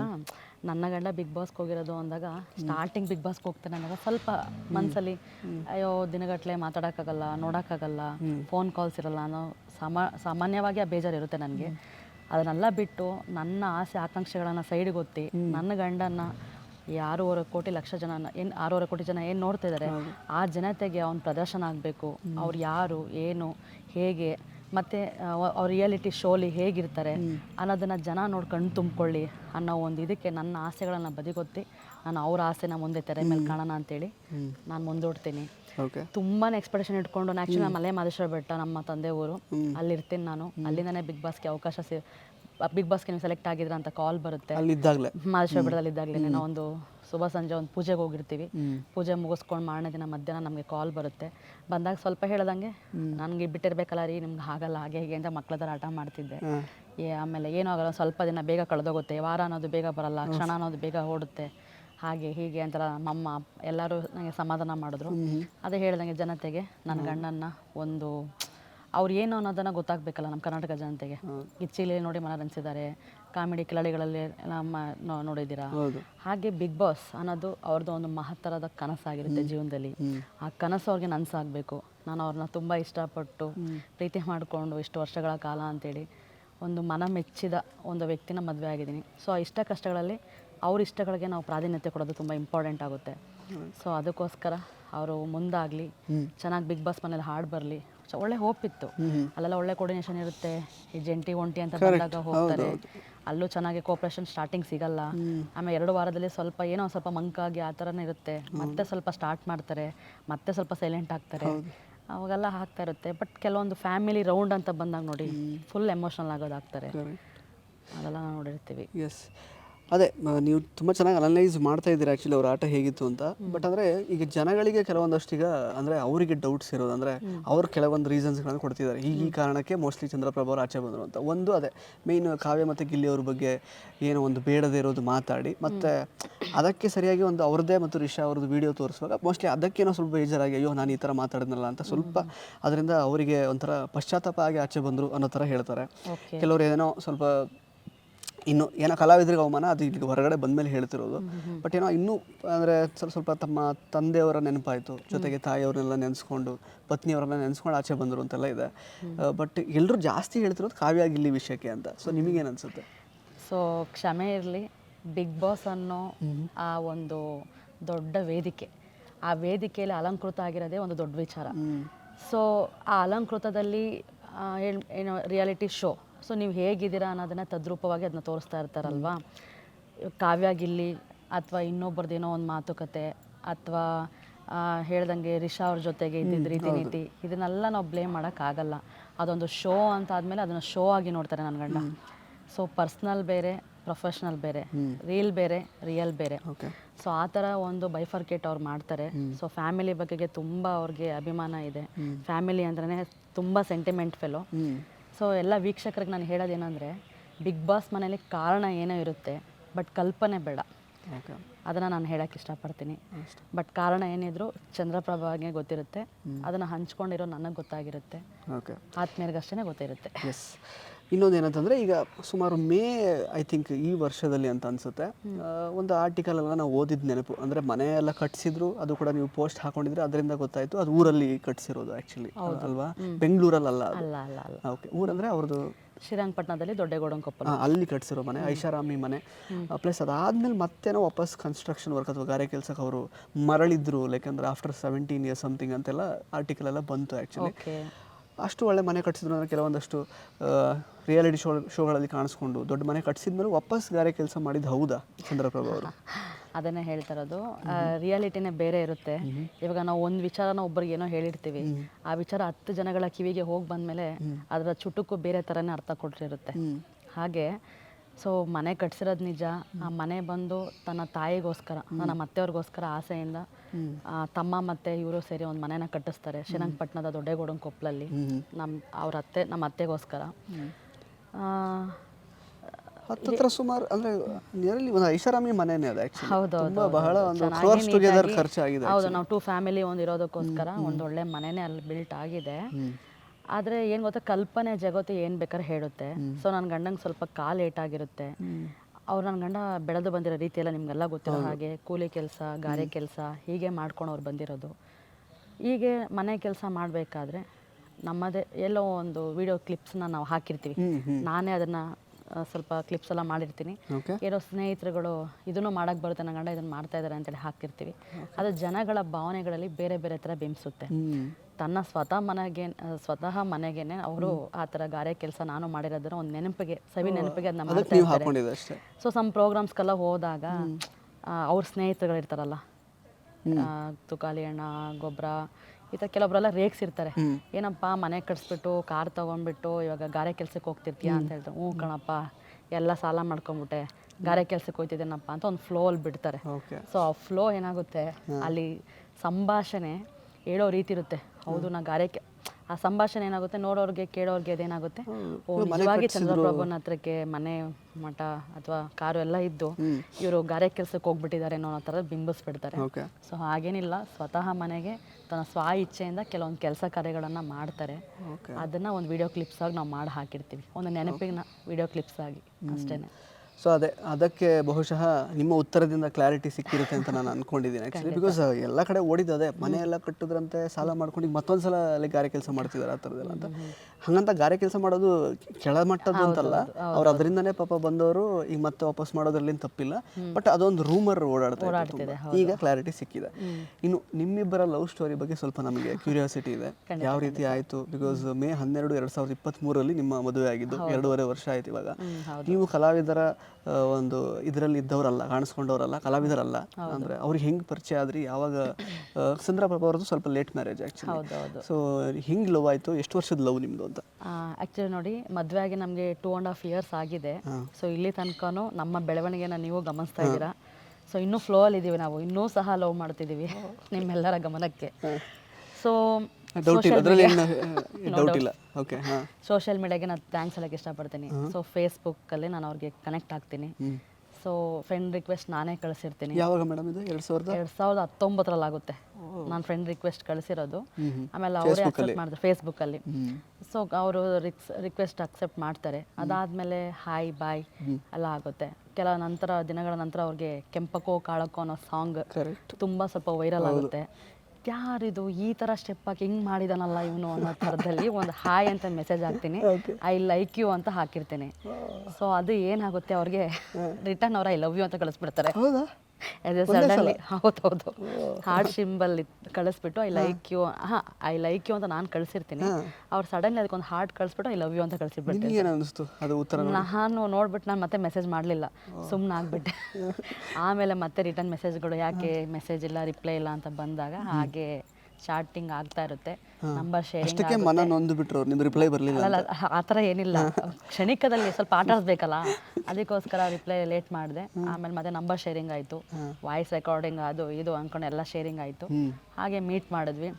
ನನ್ನ ಗಂಡ ಬಿಗ್ ಬಾಸ್ಗೆ ಹೋಗಿರೋದು ಅಂದಾಗ ಸ್ಟಾರ್ಟಿಂಗ್ ಬಿಗ್ ಬಾಸ್ಗೆ ಹೋಗ್ತಾನೆ ಅಂದಾಗ ಸ್ವಲ್ಪ ಮನಸ್ಸಲ್ಲಿ ಅಯ್ಯೋ ದಿನಗಟ್ಟಲೆ ಮಾತಾಡೋಕ್ಕಾಗಲ್ಲ ನೋಡೋಕ್ಕಾಗಲ್ಲ ಫೋನ್ ಕಾಲ್ಸ್ ಇರಲ್ಲ ಅನ್ನೋ ಸಾಮಾ ಸಾಮಾನ್ಯವಾಗಿ ಆ ಬೇಜಾರಿರುತ್ತೆ ನನಗೆ. ಅದನ್ನೆಲ್ಲ ಬಿಟ್ಟು ನನ್ನ ಆಸೆ ಆಕಾಂಕ್ಷೆಗಳನ್ನು ಸೈಡ್ಗೆ ಗೊತ್ತಿ ನನ್ನ ಗಂಡನ್ನ ಈ ಆರೂವರೆ ಕೋಟಿ ಲಕ್ಷ ಜನ ಏನು ಆರೂವರೆ ಕೋಟಿ ಜನ ಏನು ನೋಡ್ತಾ ಇದ್ದಾರೆ ಆ ಜನತೆಗೆ ಅವ್ನ ಪ್ರದರ್ಶನ ಆಗಬೇಕು. ಅವ್ರು ಯಾರು ಏನು ಹೇಗೆ ಮತ್ತು ಅವ್ರ ರಿಯಾಲಿಟಿ ಶೋಲಿ ಹೇಗಿರ್ತಾರೆ ಅನ್ನೋದನ್ನು ಜನ ನೋಡಿ ಕಣ್ಣು ತುಂಬಿಕೊಳ್ಳಿ ಅನ್ನೋ ಒಂದು ಇದಕ್ಕೆ ನನ್ನ ಆಸೆಗಳನ್ನು ಬದಿಗೊತ್ತಿ ನಾನು ಅವ್ರ ಆಸೆನ ಮುಂದೆ ತೆರೆ ಮೇಲೆ ಕಾಣೋಣ ಅಂತೇಳಿ ನಾನು ಮುಂದೂಡ್ತೀನಿ. ತುಂಬಾ ಎಕ್ಸ್ಪೆಕ್ಟೇಷನ್ ಇಟ್ಕೊಂಡು ನಾನು ಆ್ಯಕ್ಚುಲಿ ನಮ್ಮ ಮಲೆ ಮಾದೇಶ್ವರ ಬೆಟ್ಟ ನಮ್ಮ ತಂದೆ ಊರು ಅಲ್ಲಿರ್ತೀನಿ ನಾನು. ಅಲ್ಲಿಂದನೇ ಬಿಗ್ ಬಾಸ್ಗೆ ಅವಕಾಶ ಸಿ ಬಿಗ್ ಬಾಸ್ಗೆ ನೀವು ಸೆಲೆಕ್ಟ್ ಆಗಿದ್ರ ಅಂತ ಕಾಲ್ ಬರುತ್ತೆ. ಅಲ್ಲಿದ್ದಾಗಲೇ. ಮಾದೇಶ್ವರ ಬೆಟ್ಟದಲ್ಲಿ ಇದ್ದಾಗಲೇ ನಾವು ಒಂದು ಶುಭ ಸಂಜೆ ಒಂದು ಪೂಜೆಗೆ ಹೋಗಿರ್ತೀವಿ. ಪೂಜೆ ಮುಗಿಸ್ಕೊಂಡು ಮಾರನೇ ದಿನ ಮಧ್ಯಾಹ್ನ ನಮಗೆ ಕಾಲ್ ಬರುತ್ತೆ. ಬಂದಾಗ ಸ್ವಲ್ಪ ಹೇಳ್ದಂಗೆ ನನಗೆ ಬಿಟ್ಟಿರ್ಬೇಕಲ್ಲ ರೀ ನಿಮ್ಗೆ ಆಗಲ್ಲ ಹಾಗೆ ಹೀಗೆ ಅಂತ ಮಕ್ಳ ಥರ ಆಟ ಮಾಡ್ತಿದ್ದೆ. ಏ ಆಮೇಲೆ ಏನೂ ಆಗಲ್ಲ ಸ್ವಲ್ಪ ದಿನ ಬೇಗ ಕಳೆದೋಗುತ್ತೆ. ವಾರ ಅನ್ನೋದು ಬೇಗ ಬರಲ್ಲ ಕ್ಷಣ ಅನ್ನೋದು ಬೇಗ ಓಡುತ್ತೆ. ಹಾಗೆ ಹೀಗೆ ಅಂತ ನಮ್ಮಮ್ಮ ಎಲ್ಲರೂ ನನಗೆ ಸಮಾಧಾನ ಮಾಡಿದ್ರು. ಅದೇ ಹೇಳ್ದಂಗೆ ಜನತೆಗೆ ನನ್ನ ಗಂಡನ್ನ ಒಂದು ಅವ್ರು ಏನು ಅನ್ನೋದನ್ನು ಗೊತ್ತಾಗಬೇಕಲ್ಲ ನಮ್ಮ ಕರ್ನಾಟಕ ಜನತೆಗೆ. ಗಿಚ್ಚಿಲಿ ನೋಡಿ ಮನರಂಜಿಸಿದ್ದಾರೆ ಕಾಮಿಡಿ ಕಿಲಾಡಿಗಳಲ್ಲಿ ಎಲ್ಲ ಮ- ನೋ- ನೋಡಿದ್ದೀರಾ? ಹಾಗೆ ಬಿಗ್ ಬಾಸ್ ಅನ್ನೋದು ಅವ್ರದ್ದು ಒಂದು ಮಹತ್ತರದ ಕನಸಾಗಿರುತ್ತೆ ಜೀವನದಲ್ಲಿ. ಆ ಕನಸು ಅವ್ರಿಗೆ ನನಸಾಗಬೇಕು. ನಾನು ಅವ್ರನ್ನ ತುಂಬ ಇಷ್ಟಪಟ್ಟು ಪ್ರೀತಿ ಮಾಡಿಕೊಂಡು ಇಷ್ಟು ವರ್ಷಗಳ ಕಾಲ ಅಂತೇಳಿ ಒಂದು ಮನ ಮೆಚ್ಚಿದ ಒಂದು ವ್ಯಕ್ತಿನ ಮದುವೆ ಆಗಿದ್ದೀನಿ. ಸೊ ಆ ಇಷ್ಟ ಕಷ್ಟಗಳಲ್ಲಿ ಅವ್ರ ಇಷ್ಟಗಳಿಗೆ ನಾವು ಪ್ರಾಧಾನ್ಯತೆ ಕೊಡೋದು ತುಂಬ ಇಂಪಾರ್ಟೆಂಟ್ ಆಗುತ್ತೆ. ಸೊ ಅದಕ್ಕೋಸ್ಕರ ಅವರು ಮುಂದಾಗಲಿ ಚೆನ್ನಾಗಿ ಬಿಗ್ ಬಾಸ್ ಮನೇಲಿ ಹಾಡು ಬರಲಿ ಒಳ್ಳೆ ಹೋಪ್ ಇತ್ತು ಅಲ್ಲೆಲ್ಲ ಒಳ್ಳೆ ಕೋರ್ಡಿನೇಷನ್ ಇರುತ್ತೆ. ಈ ಜಂಟಿ ಒಂಟಿ ಅಂತ ಬಂದಾಗ ಹೋಗ್ತಾರೆ. ಅಲ್ಲೂ ಚೆನ್ನಾಗಿ ಕೋಪರೇಷನ್ ಸ್ಟಾರ್ಟಿಂಗ್ ಸಿಗಲ್ಲ. ಆಮೇಲೆ ಎರಡು ವಾರದಲ್ಲಿ ಸ್ವಲ್ಪ ಏನೋ ಸ್ವಲ್ಪ ಮಂಕಾಗಿ ಆ ಥರನೇ ಇರುತ್ತೆ. ಮತ್ತೆ ಸ್ವಲ್ಪ ಸ್ಟಾರ್ಟ್ ಮಾಡ್ತಾರೆ. ಮತ್ತೆ ಸ್ವಲ್ಪ ಸೈಲೆಂಟ್ ಆಗ್ತಾರೆ. ಅವಾಗೆಲ್ಲ ಹಾಕ್ತಾ ಇರುತ್ತೆ. ಬಟ್ ಕೆಲವೊಂದು ಫ್ಯಾಮಿಲಿ ರೌಂಡ್ ಅಂತ ಬಂದಾಗ ನೋಡಿ ಫುಲ್ ಎಮೋಷನಲ್ ಆಗೋದಾಗ್ತಾರೆ. ಅದೆಲ್ಲ ನಾವು ನೋಡಿರ್ತೀವಿ. ಎಸ್ ಅದೇ ನೀವು ತುಂಬ ಚೆನ್ನಾಗಿ ಅನಲೈಸ್ ಮಾಡ್ತಾ ಇದ್ದೀರಾ ಆ್ಯಕ್ಚುಲಿ ಅವ್ರ ಆಟ ಹೇಗಿತ್ತು ಅಂತ. ಬಟ್ ಅಂದರೆ ಈಗ ಜನಗಳಿಗೆ ಕೆಲವೊಂದಷ್ಟು ಈಗ ಅಂದರೆ ಅವರಿಗೆ ಡೌಟ್ಸ್ ಇರೋದು ಅಂದರೆ ಅವ್ರು ಕೆಲವೊಂದು ರೀಸನ್ಸ್ಗಳನ್ನು ಕೊಡ್ತಿದ್ದಾರೆ. ಈ ಈ ಕಾರಣಕ್ಕೆ ಮೋಸ್ಟ್ಲಿ ಚಂದ್ರಪ್ರಭ ಅವರು ಆಚೆ ಬಂದರು ಅಂತ ಒಂದು ಅದೇ ಮೇಯ್ನ್ ಕಾವ್ಯ ಮತ್ತು ಗಿಲ್ಲಿ ಅವ್ರ ಬಗ್ಗೆ ಏನೋ ಒಂದು ಬೇಡದೇ ಇರೋದು ಮಾತಾಡಿ ಮತ್ತು ಅದಕ್ಕೆ ಸರಿಯಾಗಿ ಒಂದು ಅವ್ರದ್ದೇ ಮತ್ತು ರಿಷಾ ಅವ್ರದ್ದು ವಿಡಿಯೋ ತೋರಿಸುವಾಗ ಮೋಸ್ಟ್ಲಿ ಅದಕ್ಕೇನೋ ಸ್ವಲ್ಪ ಬೇಜಾರಾಗಿ ಅಯ್ಯೋ ನಾನು ಈ ಥರ ಮಾತಾಡಿದ್ನಲ್ಲ ಅಂತ ಸ್ವಲ್ಪ ಅದರಿಂದ ಅವರಿಗೆ ಒಂಥರ ಪಶ್ಚಾತ್ತಾಪ ಆಗಿ ಆಚೆ ಬಂದರು ಅನ್ನೋ ಥರ ಹೇಳ್ತಾರೆ. ಕೆಲವರು ಏನೋ ಸ್ವಲ್ಪ ಇನ್ನು ಏನೋ ಕಲಾವಿದರಿಗೆ ಅವಮಾನ ಅದು ಇಲ್ಲಿ ಹೊರಗಡೆ ಬಂದಮೇಲೆ ಹೇಳ್ತಿರೋದು. ಬಟ್ ಏನೋ ಇನ್ನೂ ಅಂದರೆ ಸ್ವಲ್ಪ ಸ್ವಲ್ಪ ತಮ್ಮ ತಂದೆಯವರ ನೆನಪಾಯಿತು. ಜೊತೆಗೆ ತಾಯಿಯವ್ರನ್ನೆಲ್ಲ ನೆನೆಸ್ಕೊಂಡು ಪತ್ನಿಯವರನ್ನ ನೆನೆಸ್ಕೊಂಡು ಆಚೆ ಬಂದರು ಅಂತೆಲ್ಲ ಇದೆ. ಬಟ್ ಎಲ್ಲರೂ ಜಾಸ್ತಿ ಹೇಳ್ತಿರೋದು ಕಾವ್ಯ ಗಿಲ್ಲಿ ವಿಷಯಕ್ಕೆ ಅಂತ. ಸೊ ನಿಮಗೇನು ಅನಿಸುತ್ತೆ? ಸೊ ಕ್ಷಮೆ ಇರಲಿ. ಬಿಗ್ ಬಾಸ್ ಅನ್ನೋ ಆ ಒಂದು ದೊಡ್ಡ ವೇದಿಕೆ. ಆ ವೇದಿಕೆಯಲ್ಲಿ ಅಲಂಕೃತ ಆಗಿರೋದೇ ಒಂದು ದೊಡ್ಡ ವಿಚಾರ. ಸೊ ಆ ಅಲಂಕೃತದಲ್ಲಿ ಏನು ರಿಯಾಲಿಟಿ ಶೋ ಸೊ ನೀವು ಹೇಗಿದ್ದೀರಾ ಅನ್ನೋದನ್ನ ತದ್ರೂಪವಾಗಿ ಅದನ್ನ ತೋರಿಸ್ತಾ ಇರ್ತಾರಲ್ವಾ? ಕಾವ್ಯ ಗಿಲ್ಲಿ ಅಥವಾ ಇನ್ನೊಬ್ಬರದೇನೋ ಒಂದು ಮಾತುಕತೆ ಅಥವಾ ಹೇಳ್ದಂಗೆ ರಿಷಾ ಅವ್ರ ಜೊತೆಗೆ ಇದ್ದಿದ್ದ ರೀತಿ ನೀತಿ ಇದನ್ನೆಲ್ಲ ನಾವು ಬ್ಲೇಮ್ ಮಾಡೋಕ್ಕಾಗಲ್ಲ ಅದೊಂದು ಶೋ ಅಂತ ಆದಮೇಲೆ ಅದನ್ನು ಶೋ ಆಗಿ ನೋಡ್ತಾರೆ ನನ್ನ ಗಂಡ. ಸೊ ಪರ್ಸ್ನಲ್ ಬೇರೆ ಪ್ರೊಫೆಷ್ನಲ್ ಬೇರೆ ರೀಲ್ ಬೇರೆ ರಿಯಲ್ ಬೇರೆ. ಓಕೆ ಸೊ ಆ ಥರ ಒಂದು ಬೈಫರ್ಕೇಟ್ ಅವ್ರು ಮಾಡ್ತಾರೆ. ಸೊ ಫ್ಯಾಮಿಲಿ ಬಗ್ಗೆಗೆ ತುಂಬ ಅವ್ರಿಗೆ ಅಭಿಮಾನ ಇದೆ. ಫ್ಯಾಮಿಲಿ ಅಂದ್ರೆ ತುಂಬ ಸೆಂಟಿಮೆಂಟ್ ಫೆಲೋ ಸೊ ಎಲ್ಲ ವೀಕ್ಷಕರಿಗೆ ನಾನು ಹೇಳೋದೇನಂದರೆ ಬಿಗ್ ಬಾಸ್ ಮನೇಲಿ ಕಾರಣ ಏನೋ ಇರುತ್ತೆ ಬಟ್ ಕಲ್ಪನೆ ಬೇಡ. ಅದನ್ನು ನಾನು ಹೇಳಕ್ಕೆ ಇಷ್ಟಪಡ್ತೀನಿ. ಬಟ್ ಕಾರಣ ಏನಿದ್ರು ಚಂದ್ರಪ್ರಭಾಗೆ ಗೊತ್ತಿರುತ್ತೆ. ಅದನ್ನು ಹಂಚ್ಕೊಂಡಿರೋ ನನಗೆ ಗೊತ್ತಾಗಿರುತ್ತೆ. ಓಕೆ ಆತ್ಮೀಯರಿಗಷ್ಟೇ ಗೊತ್ತಿರುತ್ತೆ. ಎಸ್ ಇನ್ನೊಂದು ಏನಂತಂದರೆ ಈಗ ಸುಮಾರು ಮೇ ಐ ಥಿಂಕ್ ಈ ವರ್ಷದಲ್ಲಿ ಅಂತ ಅನಿಸುತ್ತೆ. ಒಂದು ಆರ್ಟಿಕಲ್ ಎಲ್ಲ ನಾವು ಓದಿದ ನೆನಪು. ಅಂದರೆ ಮನೆ ಎಲ್ಲ ಕಟ್ಸಿದ್ರು ಅದು ಕೂಡ ನೀವು ಪೋಸ್ಟ್ ಹಾಕೊಂಡಿದ್ರೆ ಅದರಿಂದ ಗೊತ್ತಾಯಿತು. ಅದು ಊರಲ್ಲಿ ಕಟ್ಸಿರೋದು ಆ್ಯಕ್ಚುಲಿ ಅಲ್ವಾ? ಬೆಂಗಳೂರಲ್ಲ ಓಕೆ ಊರಂದರೆ ಅವ್ರದ್ದು ಶ್ರೀರಂಗಪಟ್ಟಣದಲ್ಲಿ ದೊಡ್ಡಗೌಡನಕೊಪ್ಪಲು ಆ, ಅಲ್ಲಿ ಕಟ್ಸಿರೋ ಮನೆ ಐಷಾರಾಮಿ ಮನೆ. ಪ್ಲಸ್ ಅದಾದ್ಮೇಲೆ ಮತ್ತೇನೋ ವಾಪಸ್ ಕನ್ಸ್ಟ್ರಕ್ಷನ್ ವರ್ಕ್ ಅಥವಾ ಗಾರೆ ಕೆಲಸಕ್ಕೆ ಅವರು ಮರಳಿದ್ರು ಲೈಕ್ ಅಂದ್ರೆ ಆಫ್ಟರ್ ಸೆವೆಂಟೀನ್ ಇಯರ್ಸ್ ಸಮಥಿಂಗ್ ಅಂತೆಲ್ಲ ಆರ್ಟಿಕಲ್ ಎಲ್ಲ ಬಂತು ಆ್ಯಕ್ಚುಲಿ ಅಷ್ಟು ಒಳ್ಳೆ ಮನೆ ಕಟ್ಟಿಸಿದ್ರು ಅಂದರೆ ಕೆಲವೊಂದಷ್ಟು ರಿಯಾಲಿಟಿ ಶೋ ಶೋಗಳಲ್ಲಿ ಕಾಣಿಸ್ಕೊಂಡು ದೊಡ್ಡ ಮನೆ ಮೇಲೆ ವಾಪಸ್ ಗಾರೆ ಕೆಲಸ ಮಾಡಿದ್ದು ಹೌದಾ ಚಂದ್ರಪ್ರಭು ಅವರು? ಅದನ್ನೇ ಹೇಳ್ತಾ ಇರೋದು. ರಿಯಾಲಿಟಿನೇ ಬೇರೆ ಇರುತ್ತೆ. ಇವಾಗ ನಾವು ಒಂದು ವಿಚಾರನ ಒಬ್ಬರಿಗೆ ಏನೋ ಹೇಳಿರ್ತೀವಿ ಆ ವಿಚಾರ ಹತ್ತು ಜನಗಳ ಕಿವಿಗೆ ಹೋಗಿ ಬಂದಮೇಲೆ ಅದರ ಚುಟುಕು ಬೇರೆ ಥರನೇ ಅರ್ಥ ಕೊಟ್ಟಿರುತ್ತೆ. ಹಾಗೆ ಸೊ ಮನೆ ಕಟ್ಸಿರೋದು ನಿಜ. ಆ ಮನೆ ಬಂದು ತನ್ನ ತಾಯಿಗೋಸ್ಕರ ನನ್ನ ಮತ್ತೆಯವ್ರಿಗೋಸ್ಕರ ಆಸೆಯಿಂದ ಆ, ತಮ್ಮ ಮತ್ತೆ ಇವರು ಸೇರಿ ಒಂದು ಮನೆನ ಕಟ್ಟಿಸ್ತಾರೆ. ಶ್ರೀರಂಗಪಟ್ಟಣದ ದೊಡ್ಡೇಗೌಡನ ಕೊಪ್ಪಲಲ್ಲಿ ನಮ್ಮ ಅವ್ರ ಅತ್ತೆ ನಮ್ಮ ಅತ್ತೆಗೋಸ್ಕರ. ಆ, ಹತ್ತತ್ರ ಸುಮಾರು ಅಂದ್ರೆ ನಿಯರ್ಲಿ ಒಂದು ಐಷಾರಾಮಿ ಮನೆನೇ ಅದು ಹೌದು ತುಂಬ ಬಹಳ ಒಂದು ಚೆನ್ನಾಗಿ ಕ್ರೋರ್ಸ್ ಟುಗೆದರ್ ನೀಟಾಗಿ- ಖರ್ಚಾಗಿದೆ ಹೌದು ನಾವು ಟೂ ಫ್ಯಾಮಿಲಿ ಒಂದು ಇರೋದಕ್ಕೋಸ್ಕರ ಒಂದು ಒಳ್ಳೆ ಮನೆನೇ ಅಲ್ಲಿ ಬಿಲ್ಟ್ ಆಗಿದೆ. ಆದರೆ ಏನು ಗೊತ್ತಾ ಕಲ್ಪನೆ ಜಗತ್ತು ಏನು ಬೇಕಾದ್ರೆ ಹೇಳುತ್ತೆ. ಸೊ ನನ್ನ ಗಂಡಂಗೆ ಸ್ವಲ್ಪ ಕಾಲು ಏಟಾಗಿರುತ್ತೆ. ಅವ್ರು ನನ್ನ ಗಂಡ ಬೆಳೆದು ಬಂದಿರೋ ರೀತಿ ಎಲ್ಲ ನಿಮಗೆಲ್ಲ ಗೊತ್ತಿರೋ ಹಾಗೆ ಕೂಲಿ ಕೆಲಸ ಗಾರೆ ಕೆಲಸ ಹೀಗೆ ಮಾಡ್ಕೊಂಡು ಅವ್ರು ಬಂದಿರೋದು. ಹೀಗೆ ಮನೆ ಕೆಲಸ ಮಾಡಬೇಕಾದ್ರೆ ನಮ್ಮದೇ ಎಲ್ಲೋ ಒಂದು ವಿಡಿಯೋ ಕ್ಲಿಪ್ಸ್ನ ನಾವು ಹಾಕಿರ್ತೀವಿ. ನಾನೇ ಅದನ್ನು ಸ್ವಲ್ಪ ಕ್ಲಿಪ್ಸ್ ಎಲ್ಲ ಮಾಡಿರ್ತೀನಿ. ಏನೋ ಸ್ನೇಹಿತರುಗಳು ಇದನ್ನು ಮಾಡಕ್ಕೆ ಬರುತ್ತೆ ನನ್ನ ಗಂಡ ಇದನ್ನು ಮಾಡ್ತಾ ಇದ್ದಾರೆ ಅಂತೇಳಿ ಹಾಕಿರ್ತೀವಿ. ಅದು ಜನಗಳ ಭಾವನೆಗಳಲ್ಲಿ ಬೇರೆ ಬೇರೆ ಥರ ಬಿಂಬಿಸುತ್ತೆ. ತನ್ನ ಸ್ವತಃ ಮನೆಗೆ ಸ್ವತಃ ಮನೆಗೇನೆ ಅವರು ಆ ಥರ ಗಾರೆ ಕೆಲಸ ನಾನು ಮಾಡಿರೋದ್ರ ಒಂದು ನೆನಪಿಗೆ ಸವಿ ನೆನಪಿಗೆ ಅದನ್ನ ಮಾಡ್ತಾ ಇರ್ತಾರೆ. ಸೊ ಸಮ್ ಪ್ರೋಗ್ರಾಮ್ಸ್ಗೆಲ್ಲ ಹೋದಾಗ ಅವ್ರ ಸ್ನೇಹಿತರುಗಳು ಇರ್ತಾರಲ್ಲ ಆ, ತುಕಾಲಿ ಅಣ್ಣ ಗೊಬ್ಬರ ಈ ಥರ ಕೆಲವೊಬ್ಬರೆಲ್ಲ ರೇಗ್ಸಿರ್ತಾರೆ ಏನಪ್ಪ ಮನೆ ಕಟ್ಸ್ಬಿಟ್ಟು ಕಾರ್ ತೊಗೊಂಡ್ಬಿಟ್ಟು ಇವಾಗ ಗಾರೆ ಕೆಲಸಕ್ಕೆ ಹೋಗ್ತಿರ್ತೀಯ ಅಂತ ಹೇಳ್ತಾರೆ. ಹ್ಞೂ ಕಣಪ್ಪ ಎಲ್ಲ ಸಾಲ ಮಾಡ್ಕೊಂಬಿಟ್ಟೆ ಗಾರೆ ಕೆಲ್ಸಕ್ಕೆ ಹೋಗ್ತಿದ್ದೇನಪ್ಪ ಅಂತ ಒಂದು ಫ್ಲೋ ಅಲ್ಲಿ ಬಿಡ್ತಾರೆ. ಸೊ ಆ ಫ್ಲೋ ಏನಾಗುತ್ತೆ? ಅಲ್ಲಿ ಸಂಭಾಷಣೆ ಹೇಳೋ ರೀತಿ ಇರುತ್ತೆ. ಹೌದು ನಾ ಗಾರೆ ಆ ಸಂಭಾಷಣೆ ಏನಾಗುತ್ತೆ ನೋಡೋರ್ಗೆ ಕೇಳೋರ್ಗೆ ಅದೇನಾಗುತ್ತೆ? ಓ ನಿಜವಾಗಿ ಚಂದ್ರಪ್ರಭುನ ಹತ್ರಕ್ಕೆ ಮನೆ ಮಠ ಅಥವಾ ಕಾರು ಎಲ್ಲ ಇದ್ದು ಇವರು ಗಾರೆ ಕೆಲ್ಸಕ್ಕೆ ಹೋಗ್ಬಿಟ್ಟಿದ್ದಾರೆ ಅನ್ನೋ ಥರ ಬಿಂಬಿಸ್ಬಿಡ್ತಾರೆ. ಸೊ ಹಾಗೇನಿಲ್ಲ. ಸ್ವತಃ ಮನೆಗೆ ತನ್ನ ಸ್ವ ಇಚ್ಛೆಯಿಂದ ಕೆಲವೊಂದು ಕೆಲಸ ಕಾರ್ಯಗಳನ್ನು ಮಾಡ್ತಾರೆ. ಅದನ್ನ ಒಂದು ವಿಡಿಯೋ ಕ್ಲಿಪ್ಸ್ ಆಗಿ ನಾವು ಮಾಡಿ ಹಾಕಿರ್ತೀವಿ. ಒಂದು ನೆನಪಿನ ವಿಡಿಯೋ ಕ್ಲಿಪ್ಸ್ ಆಗಿ ಅಷ್ಟೇನೆ. ಸೊ ಅದೇ ಅದಕ್ಕೆ ಬಹುಶಃ ನಿಮ್ಮ ಉತ್ತರದಿಂದ ಕ್ಲಾರಿಟಿ ಸಿಕ್ಕಿರುತ್ತೆ ಅಂತ ನಾನು ಅನ್ಕೊಂಡಿದ್ದೀನಿ ಆ್ಯಕ್ಚುಲಿ ಬಿಕಾಸ್ ಎಲ್ಲ ಕಡೆ ಓಡಿದ್ದದೆ ಮನೆ ಎಲ್ಲ ಕಟ್ಟಿದ್ರಂತೆ ಸಾಲ ಮಾಡ್ಕೊಂಡು ಈಗ ಮತ್ತೊಂದು ಸಲ ಅಲ್ಲಿ ಗಾರೆ ಕೆಲಸ ಮಾಡ್ತಿದ್ದಾರೆ ಆ ಥರದ್ದೆಲ್ಲ ಅಂತ. ಹಂಗಂತ ಗಾರೆ ಕೆಲಸ ಮಾಡೋದು ಕೆಳಮಟ್ಟದ್ದು ಅಂತಲ್ಲ ಅವ್ರು ಅದರಿಂದನೇ ಪಾಪ ಬಂದವರು ಈಗ ಮತ್ತೆ ವಾಪಸ್ ಮಾಡೋದ್ರಲ್ಲಿ ತಪ್ಪಿಲ್ಲ. ಬಟ್ ಅದೊಂದು ರೂಮರ್ ಓಡಾಡ್ತಾ ಇದೆ ಈಗ ಕ್ಲಾರಿಟಿ ಸಿಕ್ಕಿದೆ. ಇನ್ನು ನಿಮ್ಮಿಬ್ಬರ ಲವ್ ಸ್ಟೋರಿ ಬಗ್ಗೆ ಸ್ವಲ್ಪ ನಮಗೆ ಕ್ಯೂರಿಯಾಸಿಟಿ ಇದೆ. ಯಾವ ರೀತಿ ಆಯಿತು? ಬಿಕಾಸ್ ಮೇ ಹನ್ನೆರಡು ಎರಡು ಸಾವಿರದ ಇಪ್ಪತ್ತ್ಮೂರರಲ್ಲಿ ನಿಮ್ಮ ಮದುವೆ ಆಗಿದ್ದು ಎರಡೂವರೆ ವರ್ಷ ಆಯ್ತು ಇವಾಗ. ನೀವು ಕಲಾವಿದರ ಒಂದು ಇದರಲ್ಲಿ ಇದ್ದವರಲ್ಲ ಕಾಣಿಸ್ಕೊಂಡವರಲ್ಲ ಕಲಾವಿದರಲ್ಲ. ಅಂದ್ರೆ ಅವ್ರಿಗೆ ಹೆಂಗ್ ಪರಿಚಯ ಆದ್ರಿ? ಯಾವಾಗ ಸಂದ್ರ ಪ್ರಭಾ ಅವ್ರದ್ದು ಸ್ವಲ್ಪ ಲೇಟ್ ಮ್ಯಾರೇಜ್ ಆ್ಯಕ್ಚುಲಿ ಸೊ ಹಿಂಗ್ ಲವ್ ಆಯ್ತು? ಎಷ್ಟು ವರ್ಷದ ಲವ್ ನಿಮ್ದು ಅಂತ? ಆ್ಯಕ್ಚುಲಿ ನೋಡಿ ಮದುವೆ ಆಗಿ ನಮಗೆ ಟೂ ಆ್ಯಂಡ್ ಹಾಫ್ ಇಯರ್ಸ್ ಆಗಿದೆ. ಸೊ ಇಲ್ಲಿ ತನಕನೂ ನಮ್ಮ ಬೆಳವಣಿಗೆನ ನೀವು ಗಮನಿಸ್ತಾ ಇದ್ದೀರಾ. ಸೊ ಇನ್ನೂ ಫ್ಲೋ ಅಲ್ಲಿ ಇದ್ದೀವಿ ನಾವು. ಇನ್ನೂ ಸಹ ಲವ್ ಮಾಡ್ತಿದ್ದೀವಿ ನಿಮ್ಮೆಲ್ಲರ ಗಮನಕ್ಕೆ. ಸೊ ಡೌಟ್ ಇಲ್ಲ. ಅದರಲ್ಲಿ ಡೌಟ್ ಇಲ್ಲ. ಓಕೆ ಸೋಷಿಯಲ್ ಮೀಡಿಯಾಗೆ ನಾನು ಥ್ಯಾಂಕ್ಸ್ ಹೇಳಕ್ಕೆ ಇಷ್ಟಪಡ್ತೀನಿ. ಸೊ ಫೇಸ್ಬುಕ್ಕಲ್ಲಿ ನಾನು ಅವ್ರಿಗೆ ಕನೆಕ್ಟ್ ಆಗ್ತೀನಿ. ಸೊ ಫ್ರೆಂಡ್ ರಿಕ್ವೆಸ್ಟ್ ನಾನೇ ಕಳಿಸಿರ್ತೀನಿ. ಯಾವಾಗ ಮೇಡಮ್ ಇದು? ಎರಡು ಸಾವಿರದ? ಎರಡ್ ಸಾವಿರದ ಹತ್ತೊಂಬತ್ತರಲ್ಲಿ ಆಗುತ್ತೆ. ನಾನು ಫ್ರೆಂಡ್ ರಿಕ್ವೆಸ್ಟ್ ಕಳಿಸಿರೋದು. ಆಮೇಲೆ ಅವರೇ ಅಕ್ಸೆಪ್ಟ್ ಮಾಡಿದ್ರು ಫೇಸ್ಬುಕ್ಕಲ್ಲಿ ಸೊ ಅವರು ರಿಕ್ಸ್ ರಿಕ್ವೆಸ್ಟ್ ಅಕ್ಸೆಪ್ಟ್ ಮಾಡ್ತಾರೆ. ಅದಾದಮೇಲೆ ಹಾಯ್ ಬಾಯ್ ಎಲ್ಲ ಆಗುತ್ತೆ. ಕೆಲ ನಂತರ ದಿನಗಳ ನಂತರ ಅವ್ರಿಗೆ ಕೆಂಪಕ್ಕೋ ಕಾಳಕ್ಕೋ ಅನ್ನೋ ಸಾಂಗ್ ತುಂಬ ಸ್ವಲ್ಪ ವೈರಲ್ ಆಗುತ್ತೆ. ಯಾರಿದು ಈ ಥರ ಸ್ಟೆಪ್ ಹಾಕಿ ಹಿಂಗೆ ಮಾಡಿದಾನಲ್ಲ ಇವನು ಅನ್ನೋ ಥರದಲ್ಲಿ ಒಂದು ಹಾಯ್ ಅಂತ ಮೆಸೇಜ್ ಹಾಕ್ತೀನಿ. ಐ ಲೈಕ್ ಯು ಅಂತ ಹಾಕಿರ್ತೀನಿ. ಸೊ ಅದು ಏನಾಗುತ್ತೆ ಅವ್ರಿಗೆ ರಿಟರ್ನ್ ಅವ್ರ ಐ ಲವ್ ಯು ಅಂತ ಕಳಿಸ್ಬಿಡ್ತಾರೆ. ಹೌದಾ? ಸಡನ್ಲಿ ಹೌದೌದು. ಹಾರ್ಟ್ ಸಿಂಬಲ್ ಕಳಿಸ್ಬಿಟ್ಟು ಐ ಲೈಕ್ ಯು ಹಾ ಐ ಲೈಕ್ ಯು ಅಂತ ನಾನು ಕಳಿಸಿರ್ತೀನಿ. ಅವ್ರು ಸಡನ್ಲಿ ಅದಕ್ಕೊಂದು ಹಾರ್ಟ್ ಕಳಿಸ್ಬಿಟ್ಟು ಐ ಲವ್ ಯು ಅಂತ ಏನು ಅನಿಸ್ತು ಅದು ಉತ್ತರ ನಾನು ನೋಡ್ಬಿಟ್ಟು ನಾನು ಮತ್ತೆ ಮೆಸೇಜ್ ಮಾಡಲಿಲ್ಲ. ಸುಮ್ಮನೆ ಆಗ್ಬಿಟ್ಟೆ. ಆಮೇಲೆ ಮತ್ತೆ ರಿಟರ್ನ್ ಮೆಸೇಜ್ಗಳು ಯಾಕೆ ಮೆಸೇಜ್ ಇಲ್ಲ ರಿಪ್ಲೈ ಇಲ್ಲ ಅಂತ ಬಂದಾಗ ಹಾಗೆ ಚಾಟಿಂಗ್ ಆಗ್ತಾ ಇರುತ್ತೆ ನಂಬರ್ ಶೇರಿಂಗ್ ಅಷ್ಟಕ್ಕೆ ಮನ ನೊಂದು ಬಿಟ್ರು ನಿಮ್ಮ ರಿಪ್ಲೈ ಬರಲಿಲ್ಲ ಅಲ್ಲ ಆ ತರ ಏನಿಲ್ಲ. ಕ್ಷಣಿಕದಲ್ಲಿ ಸ್ವಲ್ಪ ಆಟ ಆಡಿಸ್ಬೇಕಲ್ಲ ಅದಕ್ಕೋಸ್ಕರ ರಿಪ್ಲೈ ಲೇಟ್ ಮಾಡಿದೆ. ಆಮೇಲೆ ಮತ್ತೆ ನಂಬರ್ ಶೇರಿಂಗ್ ಆಯ್ತು. ವಾಯ್ಸ್ ರೆಕಾರ್ಡಿಂಗ್ ಅದು ಇದು ಅಂದ್ಕೊಂಡು ಎಲ್ಲ ಶೇರಿಂಗ್ ಆಯ್ತು. ಹಾಗೆ ಮೀಟ್ ಮಾಡಿದ್ವಿ.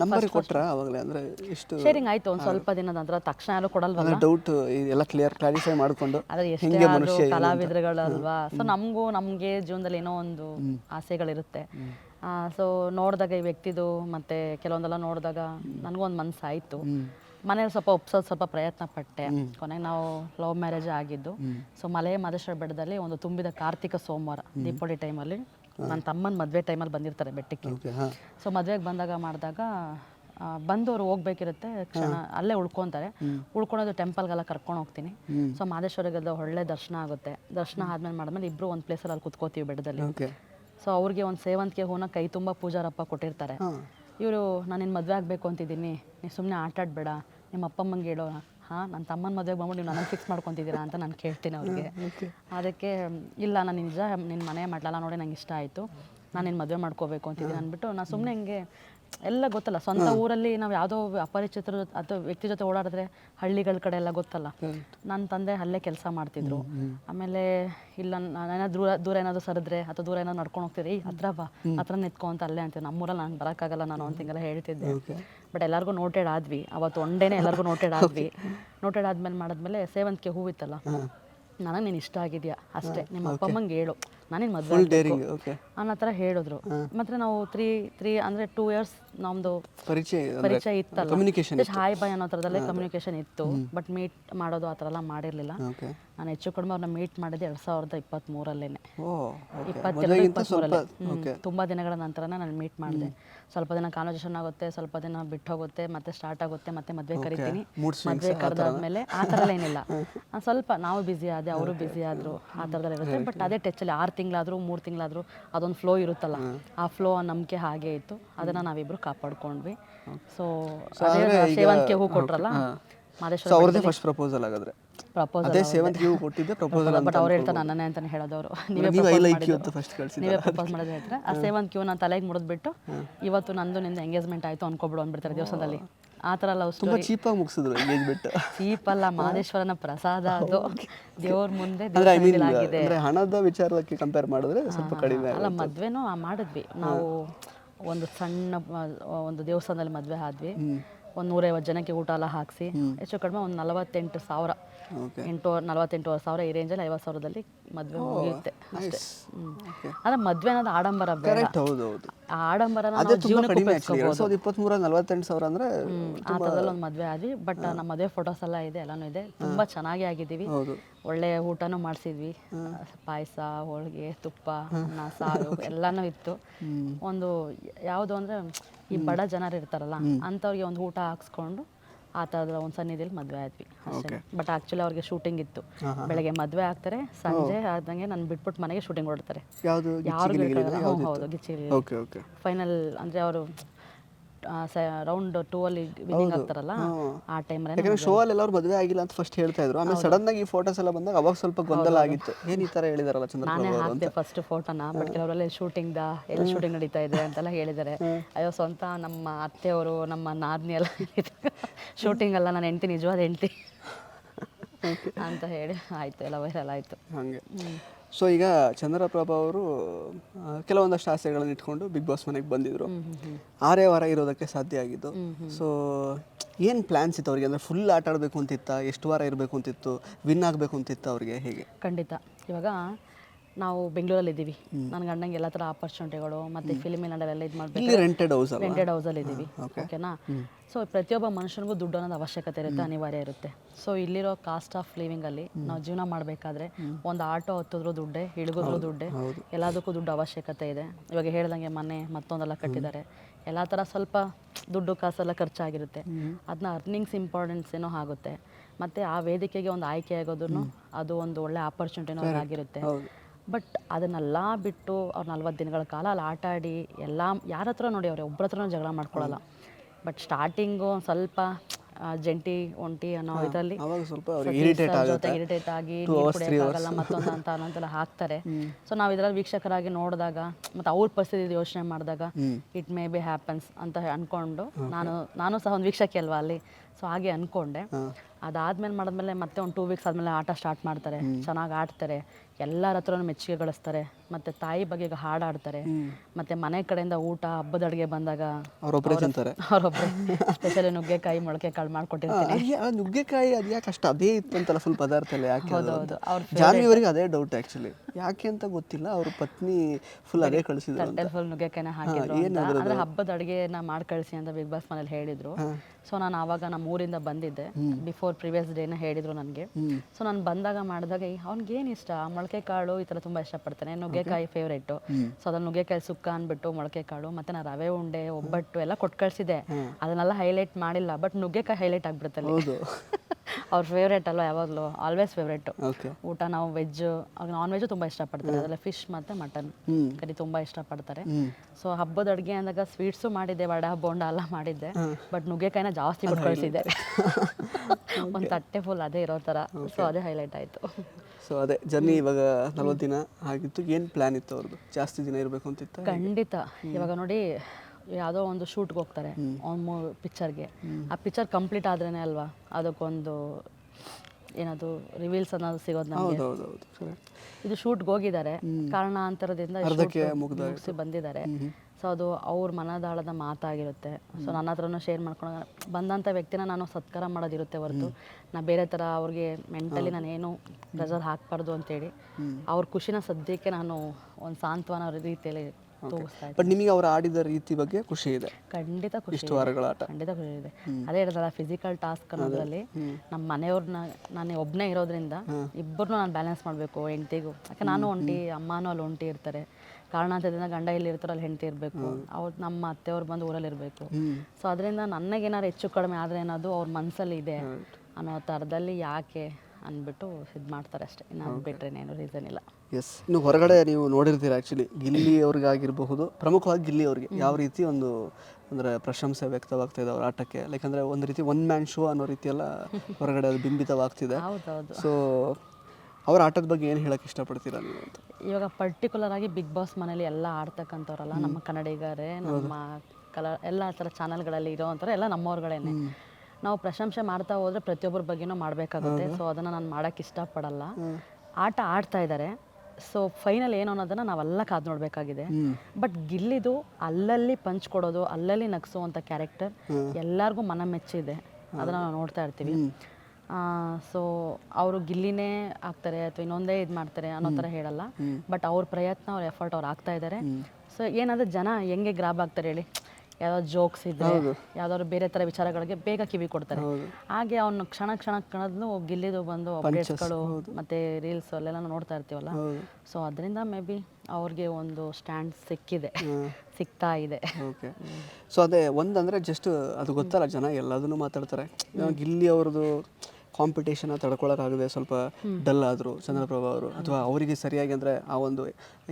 ನಂಬರ್ ಕೊಟ್ರ ಅವಾಗಲೇ? ಅಂದ್ರೆ ಇಷ್ಟು ಶೇರಿಂಗ್ ಆಯ್ತು ಒಂದು ಸ್ವಲ್ಪ ದಿನದ ನಂತರ ತಕ್ಷಣ ಯಾರು ಕೊಡಲ್ವಲ್ಲ? ಡೌಟ್ ಎಲ್ಲ ಕ್ಲಿಯರ್ ಕ್ಲಾರಿಫೈ ಮಾಡ್ಕೊಂಡು ಅದ್ರ ಎಷ್ಟೇ ಹೆಂಗೆ ಆದ್ರೂ ಮನುಷ್ಯ. ಕಲಾವಿದರುಗಳಲ್ವಾ? ಸೊ ನಮಗೂ ನಮಗೆ ಜೀವನದಲ್ಲಿ ಏನೋ ಒಂದು ಆಸೆಗಳಿರುತ್ತೆ. ಸೊ ನೋಡಿದಾಗ ಈ ವ್ಯಕ್ತಿದು ಮತ್ತೆ ಕೆಲವೊಂದೆಲ್ಲ ನೋಡಿದಾಗ ನನಗೂ ಒಂದು ಮನಸ್ಸಾಯಿತು ಮನೇಲಿ ಸ್ವಲ್ಪ ಒಪ್ಸೋದು ಸ್ವಲ್ಪ ಪ್ರಯತ್ನ ಪಟ್ಟೆ. ಕೊನೆಗೆ ನಾವು ಲವ್ ಮ್ಯಾರೇಜ್ ಆಗಿದ್ದು. ಸೊ ಮಲೆ ಮಹದೇಶ್ವರ ಬೆಟ್ಟದಲ್ಲಿ ಒಂದು ತುಂಬಿದ ಕಾರ್ತಿಕ ಸೋಮವಾರ ದೀಪಾವಳಿ ಟೈಮಲ್ಲಿ ನನ್ನ ತಮ್ಮನ ಮದುವೆ ಟೈಮಲ್ಲಿ ಬಂದಿರ್ತಾರೆ ಬೆಟ್ಟಕ್ಕೆ. ಸೊ ಮದುವೆಗೆ ಬಂದಾಗ ಮಾಡಿದಾಗ ಬಂದವರು ಹೋಗ್ಬೇಕಿರುತ್ತೆ ಕ್ಷಣ ಅಲ್ಲೇ ಉಳ್ಕೊತಾರೆ. ಉಳ್ಕೊಳೋದು ಟೆಂಪಲ್ಗೆಲ್ಲ ಕರ್ಕೊಂಡು ಹೋಗ್ತೀನಿ. ಸೊ ಮಾದೇಶ್ವರಗೆಲ್ಲ ಒಳ್ಳೆ ದರ್ಶನ ಆಗುತ್ತೆ. ದರ್ಶನ ಆದ್ಮೇಲೆ ಮಾಡಿದ್ಮೇಲೆ ಇಬ್ರು ಒಂದು ಪ್ಲೇಸಲ್ಲಿ ಅಲ್ಲಿ ಕುತ್ಕೋತೀವಿ ಬೆಟ್ಟದಲ್ಲಿ. ಸೊ ಅವ್ರಿಗೆ ಒಂದು ಸೇವಂತಿಗೆ ಹೂನ ಕೈ ತುಂಬ ಪೂಜಾರಪ್ಪ ಕೊಟ್ಟಿರ್ತಾರೆ. ಇವರು ನಾನು ನಿನ್ನ ಮದುವೆ ಆಗಬೇಕು ಅಂತಿದ್ದೀನಿ. ನೀವು ಸುಮ್ಮನೆ ಆಟ ಆಡ್ಬೇಡ ನಿಮ್ಮ ಅಪ್ಪಮ್ಮಂಗೆ ಹೇಳೋ. ಹಾಂ ನನ್ನ ತಮ್ಮನ ಮದುವೆಗೆ ಬಂದ್ಬಿಟ್ಟು ನೀವು ನನಗೆ ಫಿಕ್ಸ್ ಮಾಡ್ಕೊತಿದ್ದೀರಾ ಅಂತ ನಾನು ಕೇಳ್ತೀನಿ ಅವ್ರಿಗೆ. ಅದಕ್ಕೆ ಇಲ್ಲ ನಾನು ನಿಜ ನಿನ್ನ ಮನೆ ಮಾಡಲಲ್ಲ ನೋಡಿ ನಂಗೆ ಇಷ್ಟ ಆಯಿತು. ನಾನು ನಿನ್ನ ಮದುವೆ ಮಾಡ್ಕೋಬೇಕು ಅಂತಿದ್ದೀನಿ. ಅಂದ್ಬಿಟ್ಟು ನಾನು ಸುಮ್ಮನೆ ಹಿಂಗೆ ಎಲ್ಲ ಗೊತ್ತಲ್ಲ. ಸ್ವಂತ ಊರಲ್ಲಿ ನಾವು ಯಾವುದೋ ಅಪರಿಚಿತರ ಜೊತೆ ಅಥವಾ ವ್ಯಕ್ತಿ ಜೊತೆ ಓಡಾಡಿದ್ರೆ ಹಳ್ಳಿಗಳ ಕಡೆ ಎಲ್ಲ ಗೊತ್ತಲ್ಲ. ನನ್ನ ತಂದೆ ಅಲ್ಲೇ ಕೆಲಸ ಮಾಡ್ತಿದ್ರು. ಆಮೇಲೆ ಇಲ್ಲ ನಾನು ದೂರ ದೂರ ಏನಾದರೂ ಸರಿದ್ರೆ ಅಥವಾ ದೂರ ಏನಾದ್ರು ನಡ್ಕೊಂಡು ಹೋಗ್ತಿದ್ರೆ ಈ ಹತ್ರ ಬಾ. ಹತ್ರ ನಿತ್ಕೊ ಅಂತ ಅಲ್ಲೇ ಅಂತೀವಿ ನಮ್ಮೂರಲ್ಲಿ ನಾನು ಬರೋಕ್ಕಾಗಲ್ಲ ನಾನು ಒಂದ್ ಹಿಂಗೆಲ್ಲ ಹೇಳ್ತಿದ್ದೆ ಬಟ್ ಎಲ್ಲರಿಗೂ ನೋಟೆಡ್ ಆದ್ವಿ. ಅವತ್ತು ಒಂಡೇನೆ ಎಲ್ಲರಿಗೂ ನೋಟೆಡ್ ಆದ್ವಿ. ನೋಟೆಡ್ ಆದ್ಮೇಲೆ ಮಾಡಿದ್ಮೇಲೆ ಸೇವಂತಿಗೆ ಹೂವಿತ್ತಲ್ಲ. ನನಗೆ ನೀನು ಇಷ್ಟ ಆಗಿದ್ಯಾ? ಅಷ್ಟೇ. ನಿಮ್ಮ ಅಪ್ಪ ಅಮ್ಮಂಗೆ ಹೇಳು. ನಾನು ಮದುವೆ ಫುಲ್ ಡೇರಿಂಗ್ ಓಕೆ ಅನ್ನೋ ಥರ ಹೇಳಿದ್ರು. ಮತ್ತೆ ನಾವು ತ್ರೀ ತ್ರೀ ಅಂದರೆ ಟೂ ಇಯರ್ಸ್ ನಮ್ಮದು ಪರಿಚಯ ಅಂದ್ರೆ ಪರಿಚಯ ಇತ್ತಲ್ಲ. communication ಜಸ್ಟ್ ಹಾಯ್ ಬಾಯ್ ಅನ್ನೋ ಥರದಲ್ಲೇ ಕಮ್ಯುನಿಕೇಶನ್ ಇತ್ತು. ಬಟ್ ಮೀಟ್ ಮಾಡೋದು ಆ ಥರ ಎಲ್ಲ ಮಾಡಿರಲಿಲ್ಲ. ಓಕೆ ನಾನು ಹೆಚ್ಚು ಕಡಿಮೆ ಅವ್ರನ್ನ ಮೀಟ್ ಮಾಡಿದ್ದೆ ಎರಡು ಸಾವಿರದ ಇಪ್ಪತ್ತ್ಮೂರಲ್ಲೇನೆ ಓ ಓಕೆ ಇಪ್ಪತ್ತೆರಡು ಮದುವೆಗಿಂತ ಸ್ವಲ್ಪ ಇಪ್ಪತ್ತ್ಮೂರಲ್ಲೇ ಓಕೆ ತುಂಬ ದಿನಗಳ ನಂತರ ನಾನು ಮೀಟ್ ಮಾಡಿದೆ. ಸ್ವಲ್ಪ ದಿನ ಕಾನ್ವರ್ಸೇಷನ್ ಆಗುತ್ತೆ ಸ್ವಲ್ಪ ದಿನ ಬಿಟ್ಟು ಹೋಗುತ್ತೆ ಮತ್ತೆ ಸ್ಟಾರ್ಟ್ ಆಗುತ್ತೆ ಮತ್ತೆ ಮದುವೆ ಕರಿತೀನಿ. Mood swings ಮದುವೆ ಕರೆದಾದ್ಮೇಲೆ ಆ ಥರ ಏನಿಲ್ಲ. ಆ, ಸ್ವಲ್ಪ ನಾವು ಬ್ಯುಸಿ ಆದೆ ಅವರು ಬ್ಯುಸಿ ಆದ್ರು ಆ ಥರದಲ್ಲಿ ಇರುತ್ತೆ. ಬಟ್ ಅದೇ ಟಚಲ್ಲಿ ಆರು ತಿಂಗಳಾದರೂ ಮೂರು ತಿಂಗಳಾದರೂ ಅದೊಂದು ಫ್ಲೋ ಇರುತ್ತಲ್ಲ. ಆ ಫ್ಲೋ ನಂಬಿಕೆ ಹಾಗೆ ಇತ್ತು. ಅದನ್ನು ನಾವಿಬ್ಬರು ಕಾಪಾಡ್ಕೊಂಡ್ವಿ. ಸೊ ಸೇವಂತಿಗೆ ಹೂ ಕೊಟ್ರಲ್ಲ? ಸೊ ಫಸ್ಟ್ ಪ್ರಪೋಸಲ್ ಆಗಿದ್ರೆ ಪ್ರಪೋಸಲ್ ಅದೇ ಸೇವಂತಿಗೆ ಹೂ ಕೊಟ್ಟಿದ್ದೆ ಪ್ರಪೋಸಲ್ ಬಟ್ ಅವ್ರು ಹೇಳ್ತಾರೆ ನನ್ನನ್ನೇ ಅಂತಾನೆ ಹೇಳೋದವರು. ನೀವೇ ನೀವು ಐ ಲೈಕ್ ಯು ಮಾಡಿದ್ದು. ಅಂತ ಫಸ್ಟ್ ಕಳಿಸಿದ್ದೆ. ನೀವೇ ಪ್ರಪೋಸ್ ಮಾಡೋದು ಹೇಳ್ತಾರೆ? ಆ ಸೇವಂತಿಗೆ ನಾನು ತಲೆಗೆ ಮುಡಿದ್ಬಿಟ್ಟು ಇವತ್ತು ನಂದು ನಿಂದ ಎಂಗೇಜ್ಮೆಂಟ್ ಆಯ್ತು ಅನ್ಕೊಬಿಡು ಅಂದ್ಬಿಡ್ತಾರೆ ದೇವಸ್ಥಾನದಲ್ಲಿ. ಆ ಥರ ಲವ್ ತುಂಬಾ ಸ್ಟೋರಿ ಚೀಪಾಗಿ ಮುಗಿಸಿದ್ರು ಎಂಗೇಜ್ಮೆಂಟ್ ಚೀಪ್ ಅಲ್ಲ ಮಹದೇಶ್ವರನ ಪ್ರಸಾದ ಅದು. ದೇವ್ರ ಮುಂದೆ ಅಂದ್ರೆ ಐ ಮೀನ್ ದೇವಸ್ಥಾನದಲ್ಲಿ ಆಗಿದೆ ಅಂದ್ರೆ ಹಣದ ವಿಚಾರಕ್ಕೆ ಕಂಪೇರ್ ಮಾಡಿದ್ರೆ ಸ್ವಲ್ಪ ಕಡಿಮೆ ಅಲ್ಲ ಮದ್ವೆನೂ ಆ ಮಾಡಿದ್ವಿ. ನಾವು ಒಂದು ಸಣ್ಣ ಆ, ಒಂದು ದೇವಸ್ಥಾನದಲ್ಲಿ ಮದುವೆ ಆದ್ವಿ. ಒಂದು ನೂರೈವತ್ತು ಜನಕ್ಕೆ ಊಟ ಎಲ್ಲ ಹಾಕಿಸಿ. ಹೆಚ್ಚು ಕಡಿಮೆ ಒಂದು ನಲವತ್ತೆಂಟು ಸಾವಿರ. ಓಕೆ. ಎಂಟು ನಲವತ್ತೆಂಟು ಸಾವಿರ ಈ ರೇಂಜಲ್ಲಿ ಐವತ್ತು ಸಾವಿರದಲ್ಲಿ ಮದುವೆ ಮುಗಿಯುತ್ತೆ ಅಷ್ಟೇ. ಅಂದ್ರೆ ಮದುವೆ ಅನ್ನೋದು ಆಡಂಬರ ಬೇಡ. ಕರೆಕ್ಟ್ ಹೌದು ಹೌದು. ಆ ಆಡಂಬರನ ಅದೇ ನಾವು ತುಂಬಾ ಜೀವನಕ್ಕೆ ಕಡಿಮೆ ಆಕ್ಚುಲಿ ಎರಡ್ ಉಪಯೋಗಿಸ್ಕೋಬೋದು. ಸಾವಿರದ ಇಪ್ಪತ್ಮೂರ ನಲವತ್ತೆಂಟು ಸಾವಿರ ಅಂದ್ರೆ ಆ ಥರದಲ್ಲಿ ಒಂದು ಮದುವೆ ಆದ್ವಿ. ಬಟ್ ನಮ್ಮ ಮದುವೆ ಫೋಟೋಸ್ ಎಲ್ಲ ಇದೆ ಎಲ್ಲಾನು ಇದೆ. ತುಂಬಾ ಚೆನ್ನಾಗಿ ಆಗಿದೀವಿ ಹೌದು. ಒಳ್ಳೆ ಊಟನೂ ಮಾಡಿಸಿದ್ವಿ. ಪಾಯಸ ಹೋಳಿಗೆ ತುಪ್ಪ ಅನ್ನ ಸಾರು ಎಲ್ಲಾನು ಇತ್ತು. ಒಂದು ಯಾವುದು ಅಂದ್ರೆ ಈ ಬಡ ಜನರು ಇರ್ತಾರಲ್ಲ ಅಂಥವ್ರಿಗೆ ಒಂದು ಊಟ ಹಾಕ್ಸ್ಕೊಂಡು ಆ ಥರದ ಒಂದು ಸನ್ನಿಧಿಯಲ್ಲಿ ಮದುವೆ ಆದ್ವಿ. ಅಷ್ಟೇ. ಬಟ್ ಆಕ್ಚುಲಿ ಅವ್ರಿಗೆ ಶೂಟಿಂಗ್ ಇತ್ತು. ಬೆಳಗ್ಗೆ ಮದ್ವೆ ಆಗ್ತಾರೆ ಸಂಜೆ ಆದಂಗೆ ನಾನು ಬಿಟ್ಬಿಟ್ಟು ಮನೆಗೆ ಶೂಟಿಂಗ್ ಹೊಡ್ತಾರೆ ಯಾರು ಹೌದು ಗಿಚ್ಚಿ ಫೈನಲ್ ಅಂದ್ರೆ ಅವರು ರೌಂಡ್ ಟೂ ಅಲ್ಲಿ ವಿನ್ನಿಂಗ್ ಆಗ್ತಾರಲ್ಲ ಆ ಟೈಮಲ್ಲಿ ಯಾಕಂದ್ರೆ ಶೋ ಅಲ್ಲಿ ಎಲ್ಲರೂ ಮದುವೆ ಆಗಿಲ್ಲ ಅಂತ ಫಸ್ಟ್ ಹೇಳ್ತಾ ಇದ್ರು. ಆಮೇಲೆ ಸಡನ್ ಆಗಿ ಈ ಫೋಟೋಸ್ ಎಲ್ಲ ಬಂದಾಗ ಅವಾಗ ಸ್ವಲ್ಪ ಗೊಂದಲ ಆಗಿತ್ತು. ಏನ್ ಈ ತರ ಹೇಳಿದಾರಲ್ಲ ನಾನೇ ಚಂದ್ರಪ್ರಭು ಅವರು ಹಾಕ್ದೆ ಫಸ್ಟ್ ಫೋಟೋನ ಬಟ್ ಕೆಲವರೆಲ್ಲ ಶೂಟಿಂಗ್ ದ ಎಲ್ಲಿ ಶೂಟಿಂಗ್ ನಡೀತಾ ಇದೆ ಅಂತೆಲ್ಲ ಹೇಳಿದ್ದಾರೆ ಅಯ್ಯೋ ಸ್ವಂತ ನಮ್ಮ ಅತ್ತೆಯವರು ನಮ್ಮ ನಾದ್ನಿ ಎಲ್ಲ ಶೂಟಿಂಗ್ ಅಲ್ಲ ನಾನು ಹೆಂಡತಿ ನಿಜವಾದ ಹೆಂಡತಿ ಅಂತ ಹೇಳಿ ಆಯ್ತು ಎಲ್ಲ ವೈರಲ್ ಆಯ್ತು. ಹಂಗೆ. ಸೊ ಈಗ ಚಂದ್ರಪ್ರಭಾ ಅವರು ಕೆಲವೊಂದಷ್ಟು ಆಸೆಗಳನ್ನು ಇಟ್ಕೊಂಡು ಬಿಗ್ ಬಾಸ್ ಮನೆಗೆ ಬಂದಿದ್ರು. ಆರೇ ವಾರ ಇರೋದಕ್ಕೆ ಸಾಧ್ಯ ಆಗಿದ್ದು. ಸೊ ಏನು ಪ್ಲ್ಯಾನ್ಸ್ ಇತ್ತು ಅವರಿಗೆ? ಅಂದರೆ ಫುಲ್ ಆಟ ಆಡಬೇಕು ಅಂತಿತ್ತ ಎಷ್ಟು ವಾರ ಇರಬೇಕು ಅಂತಿತ್ತು ವಿನ್ ಆಗಬೇಕು ಅಂತಿತ್ತು ಅವ್ರಿಗೆ? ಹೇಗೆ? ಖಂಡಿತ. ಇವಾಗ ನಾವು ಬೆಂಗಳೂರಲ್ಲಿ ಇದ್ದೀವಿ ನನ್ನ ಗಂಡಂಗೆ ಎಲ್ಲ ಥರ ಆಪರ್ಚುನಿಟಿಗಳು ಮತ್ತು ಫಿಲ್ಮ್ ಎಲ್ಲ ಇದು ಮಾಡಬೇಕು. ಇಲ್ಲಿ ರೆಂಟೆಡ್ ಹೌಸ್ ಅಲ್ಲ ರೆಂಟೆಡ್ ಹೌಸಲ್ಲಿ ಇದ್ದೀವಿ ಓಕೆನಾ ಸೊ ಪ್ರತಿಯೊಬ್ಬ ಮನುಷ್ಯನಿಗೂ ದುಡ್ಡು ಅನ್ನೋದು ಅವಶ್ಯಕತೆ ಇರುತ್ತೆ ಅನಿವಾರ್ಯ ಇರುತ್ತೆ. ಸೊ ಇಲ್ಲಿರೋ ಕಾಸ್ಟ್ ಆಫ್ ಲಿವಿಂಗಲ್ಲಿ ನಾವು ಜೀವನ ಮಾಡಬೇಕಾದ್ರೆ ಒಂದು ಆಟೋ ಹತ್ತಿದ್ರು ದುಡ್ಡೇ ಇಳಿಗೋದ್ರು ದುಡ್ಡೇ ಎಲ್ಲದಕ್ಕೂ ದುಡ್ಡು ಅವಶ್ಯಕತೆ ಇದೆ. ಇವಾಗ ಹೇಳ್ದಂಗೆ ಮನೆ ಮತ್ತೊಂದೆಲ್ಲ ಕಟ್ಟಿದ್ದಾರೆ. ಎಲ್ಲ ಥರ ಸ್ವಲ್ಪ ದುಡ್ಡು ಕಾಸೆಲ್ಲ ಖರ್ಚಾಗಿರುತ್ತೆ. ಅದನ್ನ ಅರ್ನಿಂಗ್ಸ್ ಇಂಪಾರ್ಟೆನ್ಸ್ ಏನೋ ಆಗುತ್ತೆ. ಮತ್ತೆ ಆ ವೇದಿಕೆಗೆ ಒಂದು ಆಯ್ಕೆ ಆಗೋದನ್ನು ಅದು ಒಂದು ಒಳ್ಳೆ ಆಪರ್ಚುನಿಟಿನೂ ಆಗಿರುತ್ತೆ ಬಟ್ ಅದನ್ನೆಲ್ಲ ಬಿಟ್ಟು ಅವ್ರು ನಲ್ವತ್ತು ದಿನಗಳ ಕಾಲ ಅಲ್ಲಿ ಆಟ ಆಡಿ ಎಲ್ಲ ಯಾರ ಹತ್ರ ನೋಡಿ ಅವ್ರು ಒಬ್ಬರ ಹತ್ರನೂ ಜಗಳ ಮಾಡ್ಕೊಳ್ಳಲ್ಲ ಬಟ್ ಸ್ಟಾರ್ಟಿಂಗು ಒಂದು ಸ್ವಲ್ಪ ಜಂಟಿ ಒಂಟಿ ಅನ್ನೋ ಇದರಲ್ಲಿ ಇರಿಟೇಟ್ ಆಗುತ್ತೆ ಜೊತೆ ಇರಿಟೇಟ್ ಆಗಿ ಮತ್ತೊಂದು ಅಂತ ಹಾಕ್ತಾರೆ. ಸೊ ನಾವು ಇದರಲ್ಲಿ ವೀಕ್ಷಕರಾಗಿ ನೋಡಿದಾಗ ಮತ್ತು ಅವ್ರ ಪರಿಸ್ಥಿತಿ ಯೋಚನೆ ಮಾಡಿದಾಗ ಇಟ್ ಮೇ ಬಿ ಹ್ಯಾಪನ್ಸ್ ಅಂತ ಅನ್ಕೊಂಡು ನಾನು ನಾನು ಸಹ ಒಂದು ವೀಕ್ಷಕಿ ಅಲ್ವಾ ಅಲ್ಲಿ. ಸೊ ಹಾಗೆ ಅನ್ಕೊಂಡೆ. ಅದಾದ್ಮೇಲೆ ಮಾಡಿದ್ಮೇಲೆ ಮತ್ತೆ ಒಂದು ಟೂ ವೀಕ್ಸ್ ಆದ್ಮೇಲೆ ಆಟ ಸ್ಟಾರ್ಟ್ ಮಾಡ್ತಾರೆ. ಚೆನ್ನಾಗಿ ಆಡ್ತಾರೆ. ಎಲ್ಲರ ಹತ್ರನೂ ಮೆಚ್ಚುಗೆ ಗಳಿಸ್ತಾರೆ. ಮತ್ತೆ ತಾಯಿ ಬಗ್ಗೆ ಈಗ ಹಾಡು ಆಡ್ತಾರೆ ಮತ್ತೆ ಮನೆ ಕಡೆಯಿಂದ ಊಟ ಹಬ್ಬದ ಅಡುಗೆ ಬಂದಾಗ ಅವ್ರೊಬ್ಬರೇ ತಿಂತಾರೆ. ಅವರೊಬ್ಬರೇ ಸ್ಪೆಷಲಿ ನುಗ್ಗೆಕಾಯಿ ಮೊಳಕೆ ಕಾಳು ಮಾಡ್ಕೊಟ್ಟಿರ್ತೀನಿ ಆ ನುಗ್ಗೆಕಾಯಿ ಅದು ಯಾಕೆ ಅಷ್ಟು ಅದೇ ಇತ್ತಂತಲ್ಲ ಫುಲ್ ಪದಾರ್ಥ ಅಲ್ಲ ಯಾಕೆ ಅದು ಅವ್ರ ಜಾನ್ವಿಯವರಿಗೆ ಅದೇ ಡೌಟ್ ಆ್ಯಕ್ಚುಲಿ ಯಾಕೆ ಅಂತ ಗೊತ್ತಿಲ್ಲ ಅವ್ರ ಪತ್ನಿ ಫುಲ್ ಅದೇ ಕಳಿಸಿದ್ರು ಫುಲ್ ನುಗ್ಗೆಕಾಯಿನ ಹಾಕಿದ್ರು ಅಂದ್ರೆ ಹಬ್ಬದ ಅಡುಗೆನ ಮಾಡಿ ಕಳಿಸಿ ಅಂತ ಬಿಗ್ ಬಾಸ್ ಮನೇಲಿ ಹೇಳಿದ್ರು. ಸೊ ನಾನು ಆವಾಗ ನಮ್ಮ ಊರಿಂದ ಬಂದಿದ್ದೆ ಬಿಫೋರ್ ಪ್ರಿವಿಯಸ್ ಡೇನ ಹೇಳಿದ್ರು ನನಗೆ. ಸೊ ನಾನು ಬಂದಾಗ ಮಾಡಿದಾಗ ಅವ್ನಿಗೆ ಏನು ಇಷ್ಟ? ಮೊಳಕೆ ಕಾಳು ಈ ಥರ ತುಂಬ ಇಷ್ಟಪಡ್ತಾನೆ. ನುಗ್ಗೆಕಾಯಿ ಫೇವ್ರೇಟು ಸೊ ಅದನ್ನು ನುಗ್ಗೆಕಾಯಿ ಸುಕ್ಕ ಅಂದ್ಬಿಟ್ಟು ಮೊಳಕೆ ಕಾಳು ಮತ್ತೆ ನಾನು ರವೆ ಉಂಡೆ ಒಬ್ಬಟ್ಟು ಎಲ್ಲ ಕೊಟ್ಟು ಕಳಿಸಿದೆ ಅದನ್ನೆಲ್ಲ ಹೈಲೈಟ್ ಮಾಡಿಲ್ಲ ಬಟ್ ನುಗ್ಗೆಕಾಯಿ ಹೈಲೈಟ್ ಆಗ್ಬಿಡುತ್ತಲ್ಲಿ ಅವ್ರ ಫೇವ್ರೇಟ್ ಅಲ್ವಾ ಯಾವಾಗಲೂ? ಆಲ್ವೇಸ್ ಫೇವ್ರೇಟು ಊಟ ನಾವು ವೆಜ್ ನಾನ್ ವೆಜ್ ತುಂಬ ಇಷ್ಟಪಡ್ತಾರೆ. ಅದರಲ್ಲಿ ಫಿಶ್ ಮತ್ತು ಮಟನ್. ಕರಿ ತುಂಬ ಇಷ್ಟಪಡ್ತಾರೆ. ಸೊ ಹಬ್ಬದ ಅಡುಗೆ ಅಂದಾಗ ಸ್ವೀಟ್ಸು ಮಾಡಿದ್ದೆ ವಡ ಬೋಂಡ ಎಲ್ಲ ಮಾಡಿದ್ದೆ. ಬಟ್ ನುಗ್ಗೆಕಾಯಿನ ಜಾಸ್ತಿ ಕೊಟ್ಟು ಕಳಿಸಿದ್ದೆ ಒಂದು ತಟ್ಟೆ ಫುಲ್ ಅದೇ ಇರೋ ಥರ. ಸೊ ಅದೇ ಹೈಲೈಟ್ ಆಯಿತು. ಸೊ ಅದೇ ಜರ್ನಿ ಇವಾಗ ನಲ್ವತ್ತು ದಿನ ಆಗಿತ್ತು. ಏನು ಪ್ಲ್ಯಾನ್ ಇತ್ತು ಅವ್ರದ್ದು ಜಾಸ್ತಿ ದಿನ ಇರಬೇಕು ಅಂತಿತ್ತು ಖಂಡಿತ. ಇವಾಗ ನೋಡಿ ಯಾವುದೋ ಒಂದು ಶೂಟ್ಗೆ ಹೋಗ್ತಾರೆ. ಒಂದು ಪಿಕ್ಚರ್ಗೆ ಆ ಪಿಕ್ಚರ್ ಕಂಪ್ಲೀಟ್ ಆದ್ರೇ ಅಲ್ವಾ? ಅದಕ್ಕೊಂದು ಏನದು ರಿವೀಲ್ಸ್ ಅನ್ನೋದು ಸಿಗೋದು ನಮಗೆ. ಇದು ಶೂಟ್ಗೆ ಹೋಗಿದ್ದಾರೆ. ಕಾರಣಾಂತರದಿಂದ. ಮುಗಿಸಿ ಬಂದಿದ್ದಾರೆ. ಸೊ ಅದು ಅವ್ರ ಮನದಾಳದ ಮಾತಾಗಿರುತ್ತೆ. ಸೊ ನನ್ನ ಹತ್ರನೂ ಶೇರ್ ಮಾಡ್ಕೊಂಡು ಬಂದಂಥ ವ್ಯಕ್ತಿನ ನಾನು ಸತ್ಕಾರ ಮಾಡೋದಿರುತ್ತೆ ಹೊರತು. ನಾ ಬೇರೆ ಥರ ಅವ್ರಿಗೆ ಮೆಂಟಲಿ ನಾನೇನು ಪ್ರೆಷರ್ ಹಾಕ್ಬಾರ್ದು ಅಂತೇಳಿ. ಅವ್ರ ಖುಷಿನ ಸದ್ಯಕ್ಕೆ ನಾನು ಒಂದು ಸಾಂತ್ವನ ರೀತಿಯಲ್ಲಿ ತೋರಿಸ್ತಾ ಬಟ್ ನಿಮಗೆ ಅವರು ಆಡಿದ ರೀತಿ ಬಗ್ಗೆ ಖುಷಿ ಇದೆ. ಖಂಡಿತ ಖುಷಿ ಇಷ್ಟು ವಾರಗಳ ಆಟ. ಖಂಡಿತ ಖುಷಿ ಇದೆ. ಅದೇ ಹೇಳಿದಲ್ಲ ಫಿಸಿಕಲ್ ಟಾಸ್ಕ್ ಅನ್ನೋದ್ರಲ್ಲಿ ನಮ್ಮ ಮನೆಯವ್ರನ್ನ ನಾನು ಒಬ್ಬನೇ ಇರೋದ್ರಿಂದ ಇಬ್ಬರನ್ನೂ ನಾನು ಬ್ಯಾಲೆನ್ಸ್ ಮಾಡಬೇಕು ಹೆಂಡತಿಗೂ. ಯಾಕೆ ನಾನು ಒಂಟಿ ಅಮ್ಮನೂ ಅಲ್ಲಿ ಒಂಟಿ ಇರ್ತಾರೆ. ಕಾರಣಾಂತರದಿಂದ ಗಂಡ ಇಲ್ಲಿ ಇರ್ತಾರೆ ಅಲ್ಲಿ ಹೆಂಡತಿ ಇರಬೇಕು. ಅವ್ರು ನಮ್ಮ ಅತ್ತೆಯವ್ರು ಬಂದು ಊರಲ್ಲಿ ಇರಬೇಕು. ಸೊ ಅದರಿಂದ ನನಗೇನಾದ್ರು ಹೆಚ್ಚು ಕಡಿಮೆ ಆದರೆ ಏನಾದ್ರು ಅವ್ರ ಮನಸ್ಸಲ್ಲಿ ಇದೆ ಅನ್ನೋ ಥರದಲ್ಲಿ ಯಾಕೆ ಅಂದ್ಬಿಟ್ಟು ಇದು ಮಾಡ್ತಾರೆ ಅಷ್ಟೇ. ಇನ್ನು ಅದು ಬಿಟ್ಟರೆ ಏನು ರೀಸನ್ ಇಲ್ಲ. ಎಸ್ ಇನ್ನು ಹೊರಗಡೆ ನೀವು ನೋಡಿರ್ತೀರ ಆ್ಯಕ್ಚುಲಿ ಗಿಲ್ಲಿ ಅವ್ರಿಗಾಗಿರಬಹುದು. ಪ್ರಮುಖವಾಗಿ ಗಿಲ್ಲಿ ಅವ್ರಿಗೆ ಯಾವ ರೀತಿ ಒಂದು ಅಂದರೆ ಪ್ರಶಂಸೆ ವ್ಯಕ್ತವಾಗ್ತಾ ಇದೆ ಅವ್ರ ಆಟಕ್ಕೆ? ಲೈಕ್ ಅಂದರೆ ಒಂದು ರೀತಿ ಒನ್ ಮ್ಯಾನ್ ಶೋ ಅನ್ನೋ ರೀತಿ ಎಲ್ಲ ಹೊರಗಡೆ ಅದು ಬಿಂಬಿತವಾಗ್ತಿದೆ. ಹೌದೌದು. ಸೊ ಅವ್ರ ಆಟದ ಬಗ್ಗೆ ಏನು ಹೇಳಕ್ಕೆ ಇಷ್ಟಪಡ್ತೀರಾ ನೀವು ಅಂತ? ಇವಾಗ ಪರ್ಟಿಕ್ಯುಲರ್ ಆಗಿ ಬಿಗ್ ಬಾಸ್ ಮನೇಲಿ ಎಲ್ಲ ಆಡ್ತಕ್ಕಂಥವ್ರಲ್ಲ ನಮ್ಮ ಕನ್ನಡಿಗರೇ ನಮ್ಮ ಕಲ ಎಲ್ಲ ಥರ ಚಾನಲ್ಗಳಲ್ಲಿ ಇರೋವಂಥವ್ರು ಎಲ್ಲ ನಮ್ಮವ್ರುಗಳೇನೆ. ನಾವು ಪ್ರಶಂಸೆ ಮಾಡ್ತಾ ಹೋದ್ರೆ ಪ್ರತಿಯೊಬ್ಬರ ಬಗ್ಗೆನೂ ಮಾಡಬೇಕಾಗುತ್ತೆ. ಸೊ ಅದನ್ನು ನಾನು ಮಾಡೋಕ್ಕೆ ಇಷ್ಟಪಡಲ್ಲ. ಆಟ ಆಡ್ತಾ ಇದ್ದಾರೆ ಸೊ ಫೈನಲ್ ಏನು ಅನ್ನೋದನ್ನ ನಾವೆಲ್ಲ ಕಾದು ನೋಡಬೇಕಾಗಿದೆ. ಬಟ್ ಗಿಲ್ಲಿದು ಅಲ್ಲಲ್ಲಿ ಪಂಚ್ ಕೊಡೋದು ಅಲ್ಲಲ್ಲಿ ನಗಿಸುವಂಥ ಕ್ಯಾರೆಕ್ಟರ್ ಎಲ್ಲರಿಗೂ ಮನ ಮೆಚ್ಚಿದೆ ಅದನ್ನ ನಾವು ನೋಡ್ತಾ ಇರ್ತೀವಿ. ಸೊ ಅವರು ಗಿಲ್ಲಿನೇ ಆಗ್ತಾರೆ ಅಥವಾ ಇನ್ನೊಂದೇ ಇದು ಮಾಡ್ತಾರೆ ಅನ್ನೋ ಥರ ಹೇಳಲ್ಲ. ಬಟ್ ಅವ್ರ ಪ್ರಯತ್ನ ಅವ್ರ ಎಫರ್ಟ್ ಅವ್ರು ಆಗ್ತಾ ಇದ್ದಾರೆ ಸೊ ಏನಾದ್ರೆ ಜನ ಹೆಂಗೆ ಗ್ರಾಬ್ ಆಗ್ತಾರೆ ಹೇಳಿ? ಯಾವ್ದಾದ್ರು ಜೋಕ್ಸ್ ಇದ್ರೆ ಯಾವ್ದಾದ್ರು ಬೇರೆ ತರ ವಿಚಾರಗಳಿಗೆ ಬೇಗ ಕಿವಿ ಕೊಡ್ತಾರೆ. ಹಾಗೆ ಅವ್ನು ಕ್ಷಣ ಕ್ಷಣ ಕಣದ್ನು ಗಿಲ್ಲಿದು ಬಂದು ಅಪ್ಡೇಟ್ಸ್ಗಳು ಮತ್ತೆ ರೀಲ್ಸ್ ಅಲ್ಲೆಲ್ಲ ನೋಡ್ತಾ ಇರ್ತೀವಲ್ಲ? ಸೊ ಅದರಿಂದ ಮೇ ಬಿ ಅವ್ರಿಗೆ ಒಂದು ಸ್ಟ್ಯಾಂಡ್ ಸಿಕ್ಕಿದೆ. ಸಿಗ್ತಾ ಇದೆ. ಓಕೆ ಸೊ ಅದೇ ಒಂದಂದ್ರೆ ಜಸ್ಟ್ ಅದು ಗೊತ್ತಲ್ಲ ಜನ ಎಲ್ಲದನ್ನು ಮಾತಾಡ್ತಾರೆ. ಗಿಲ್ಲಿ ಅವ್ರದ್ದು ಕಾಂಪಿಟೇಷನ್ ತಡ್ಕೊಳಕಾಗದೆ ಸ್ವಲ್ಪ ಡಲ್ ಆದರು ಚಂದ್ರಪ್ರಭಾ ಅವರು ಅಥವಾ ಅವರಿಗೆ ಸರಿಯಾಗಿ ಅಂದರೆ ಆ ಒಂದು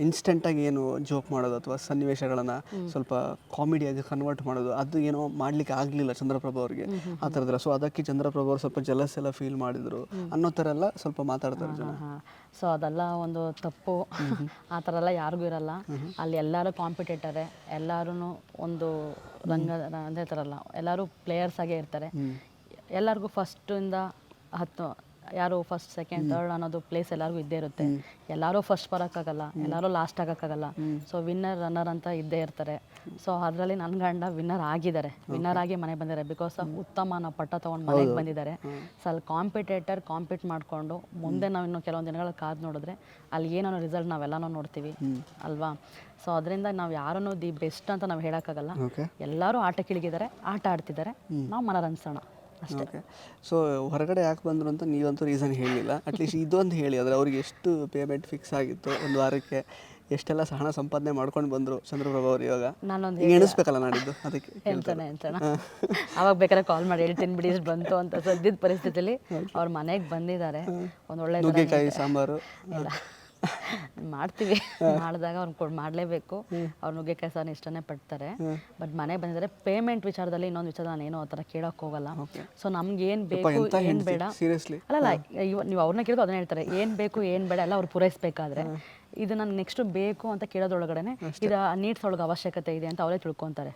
ಇನ್ಸ್ಟೆಂಟಾಗಿ ಏನು ಜೋಕ್ ಮಾಡೋದು ಅಥವಾ ಸನ್ನಿವೇಶಗಳನ್ನು ಸ್ವಲ್ಪ ಕಾಮಿಡಿಯಾಗಿ ಕನ್ವರ್ಟ್ ಮಾಡೋದು ಅದು ಏನೋ ಮಾಡ್ಲಿಕ್ಕೆ ಆಗಲಿಲ್ಲ ಚಂದ್ರಪ್ರಭಾ ಅವರಿಗೆ. ಆ ಥರದ್ದೆಲ್ಲ. ಸೊ ಅದಕ್ಕೆ ಚಂದ್ರಪ್ರಭಾ ಅವರು ಸ್ವಲ್ಪ ಜಲಸ್ ಎಲ್ಲ ಫೀಲ್ ಮಾಡಿದ್ರು. ಅನ್ನೋ ಥರ ಎಲ್ಲ ಸ್ವಲ್ಪ ಮಾತಾಡ್ತಾರೆ ಜನ. ಸೊ ಅದೆಲ್ಲ ಒಂದು ತಪ್ಪು. ಆ ಥರ ಎಲ್ಲ ಯಾರಿಗೂ ಇರಲ್ಲ. ಅಲ್ಲಿ ಎಲ್ಲರೂ ಕಾಂಪಿಟೇಟರೇ ಎಲ್ಲರೂ ಒಂದು ರಂಗ ಅದೇ ಥರಲ್ಲ ಎಲ್ಲರೂ ಪ್ಲೇಯರ್ಸ್ ಆಗೇ ಇರ್ತಾರೆ. ಎಲ್ಲರಿಗೂ ಫಸ್ಟಿಂದ ಹತ್ತು ಯಾರು ಫಸ್ಟ್ ಸೆಕೆಂಡ್ ಥರ್ಡ್ ಅನ್ನೋದು ಪ್ಲೇಸ್ ಎಲ್ಲರಿಗೂ ಇದ್ದೇ ಇರುತ್ತೆ. ಎಲ್ಲರೂ ಫಸ್ಟ್ ಬರೋಕ್ಕಾಗಲ್ಲ ಎಲ್ಲರೂ ಲಾಸ್ಟ್ ಆಗೋಕ್ಕಾಗಲ್ಲ. ಸೊ ವಿನ್ನರ್ ರನ್ನರ್ ಅಂತ ಇದ್ದೇ ಇರ್ತಾರೆ. ಸೊ ಅದರಲ್ಲಿ ನನ್ನ ಗಂಡ ವಿನ್ನರ್ ಆಗಿದ್ದಾರೆ. ವಿನ್ನರ್ ಆಗಿ ಮನೆಗೆ ಬಂದಿದ್ದಾರೆ. ಬಿಕಾಸ್ ಉತ್ತಮ ನಾವು ಪಟ್ಟ ತೊಗೊಂಡು ಮನೆಗೆ ಬಂದಿದ್ದಾರೆ. ಸೊ ಅಲ್ಲಿ ಕಾಂಪಿಟೇಟರ್ ಕಾಂಪೀಟ್ ಮಾಡಿಕೊಂಡು ಮುಂದೆ ನಾವು ಇನ್ನು ಕೆಲವೊಂದು ದಿನಗಳ ಕಾದು ನೋಡಿದ್ರೆ ಅಲ್ಲಿ ಏನೋ ರಿಸಲ್ಟ್ ನಾವೆಲ್ಲನೂ ನೋಡ್ತೀವಿ. ಅಲ್ವಾ? ಸೊ ಅದರಿಂದ ನಾವು ಯಾರನ್ನೂ ದಿ ಬೆಸ್ಟ್ ಅಂತ ನಾವು ಹೇಳೋಕ್ಕಾಗಲ್ಲ. ಎಲ್ಲರೂ ಆಟಕ್ಕಿಳಿಗಿದ್ದಾರೆ ಆಟ ಆಡ್ತಿದ್ದಾರೆ. ನಾವು ಮನರಂಜಿಸೋಣ. ಅಷ್ಟೇ. ಓಕೆ ಸೊ ಹೊರಗಡೆ ಯಾಕೆ ಬಂದರು ಅಂತ ನೀವಂತೂ ರೀಸನ್ ಹೇಳಿಲ್ಲ. ಅಟ್ಲೀಸ್ಟ್ ಇದೊಂದು ಹೇಳಿ ಅಂದರೆ ಅವ್ರಿಗೆ ಎಷ್ಟು ಪೇಮೆಂಟ್ ಫಿಕ್ಸ್ ಆಗಿತ್ತು ಒಂದು ವಾರಕ್ಕೆ ಎಷ್ಟೆಲ್ಲ ಹಣ ಸಂಪಾದನೆ ಮಾಡ್ಕೊಂಡು ಬಂದರು ಚಂದ್ರಪ್ರಭಾ ಅವರು ಇವಾಗ? ನಾನೊಂದು ಈಗ ಎಣಿಸ್ಬೇಕಲ್ಲ ನಾಡಿದ್ದು ಅದಕ್ಕೆ ಹೇಳ್ತಾನೆ ಹೇಳ್ತಾನೆ. ಅವಾಗ ಬೇಕಾದ್ರೆ ಕಾಲ್ ಮಾಡಿ ಹೇಳ್ತೀನಿ ಬಿಡಿ ಇಷ್ಟು ಬಂತು ಅಂತ ಸದ್ಯದ ಪರಿಸ್ಥಿತಿಲಿ ಅವ್ರ ಮನೆಗೆ ಬಂದಿದ್ದಾರೆ. ಒಂದು ಒಳ್ಳೆ ನುಗ್ಗೆಕಾಯಿ ಸಾಂಬಾರು ಇಲ್ಲ. ಮಾಡ್ತೀವಿ. ಮಾಡಿದಾಗ ಅವ್ನು ಕೊಡ್ ಮಾಡಲೇಬೇಕು. ಅವ್ರು ನುಗ್ಗೆಕಾಯಿ ಸಾರು ಇಷ್ಟನೇ ಪಡ್ತಾರೆ. ಬಟ್ ಮನೆಗೆ ಬಂದಿದ್ದಾರೆ ಪೇಮೆಂಟ್ ವಿಚಾರದಲ್ಲಿ ಇನ್ನೊಂದು ವಿಚಾರ ನಾನು ಏನೋ ಆ ಥರ ಕೇಳೋಕೆ ಹೋಗಲ್ಲ. ಸೊ ನಮ್ಗೆ ಏನು ಬೇಕು ಏನು ಬೇಡ. ಸೀರಿಯಸ್ಲಿ ಅಲ್ಲ ಇವ ನೀವು ಅವ್ರನ್ನ ಕೇಳಿದ್ರು ಅದನ್ನ ಹೇಳ್ತಾರೆ. ಏನು ಬೇಕು ಏನು ಬೇಡ ಎಲ್ಲ ಅವ್ರು ಪೂರೈಸಬೇಕಾದ್ರೆ. ಇದು ನನ್ಗೆ ನೆಕ್ಸ್ಟ್ ಬೇಕು ಅಂತ ಕೇಳೋದ್ರೊಳಗಡೆ ಇದು ನೀಡ್ಸ್ ಒಳಗೆ ಅವಶ್ಯಕತೆ ಇದೆ ಅಂತ ಅವರೇ ತಿಳ್ಕೊತಾರೆ.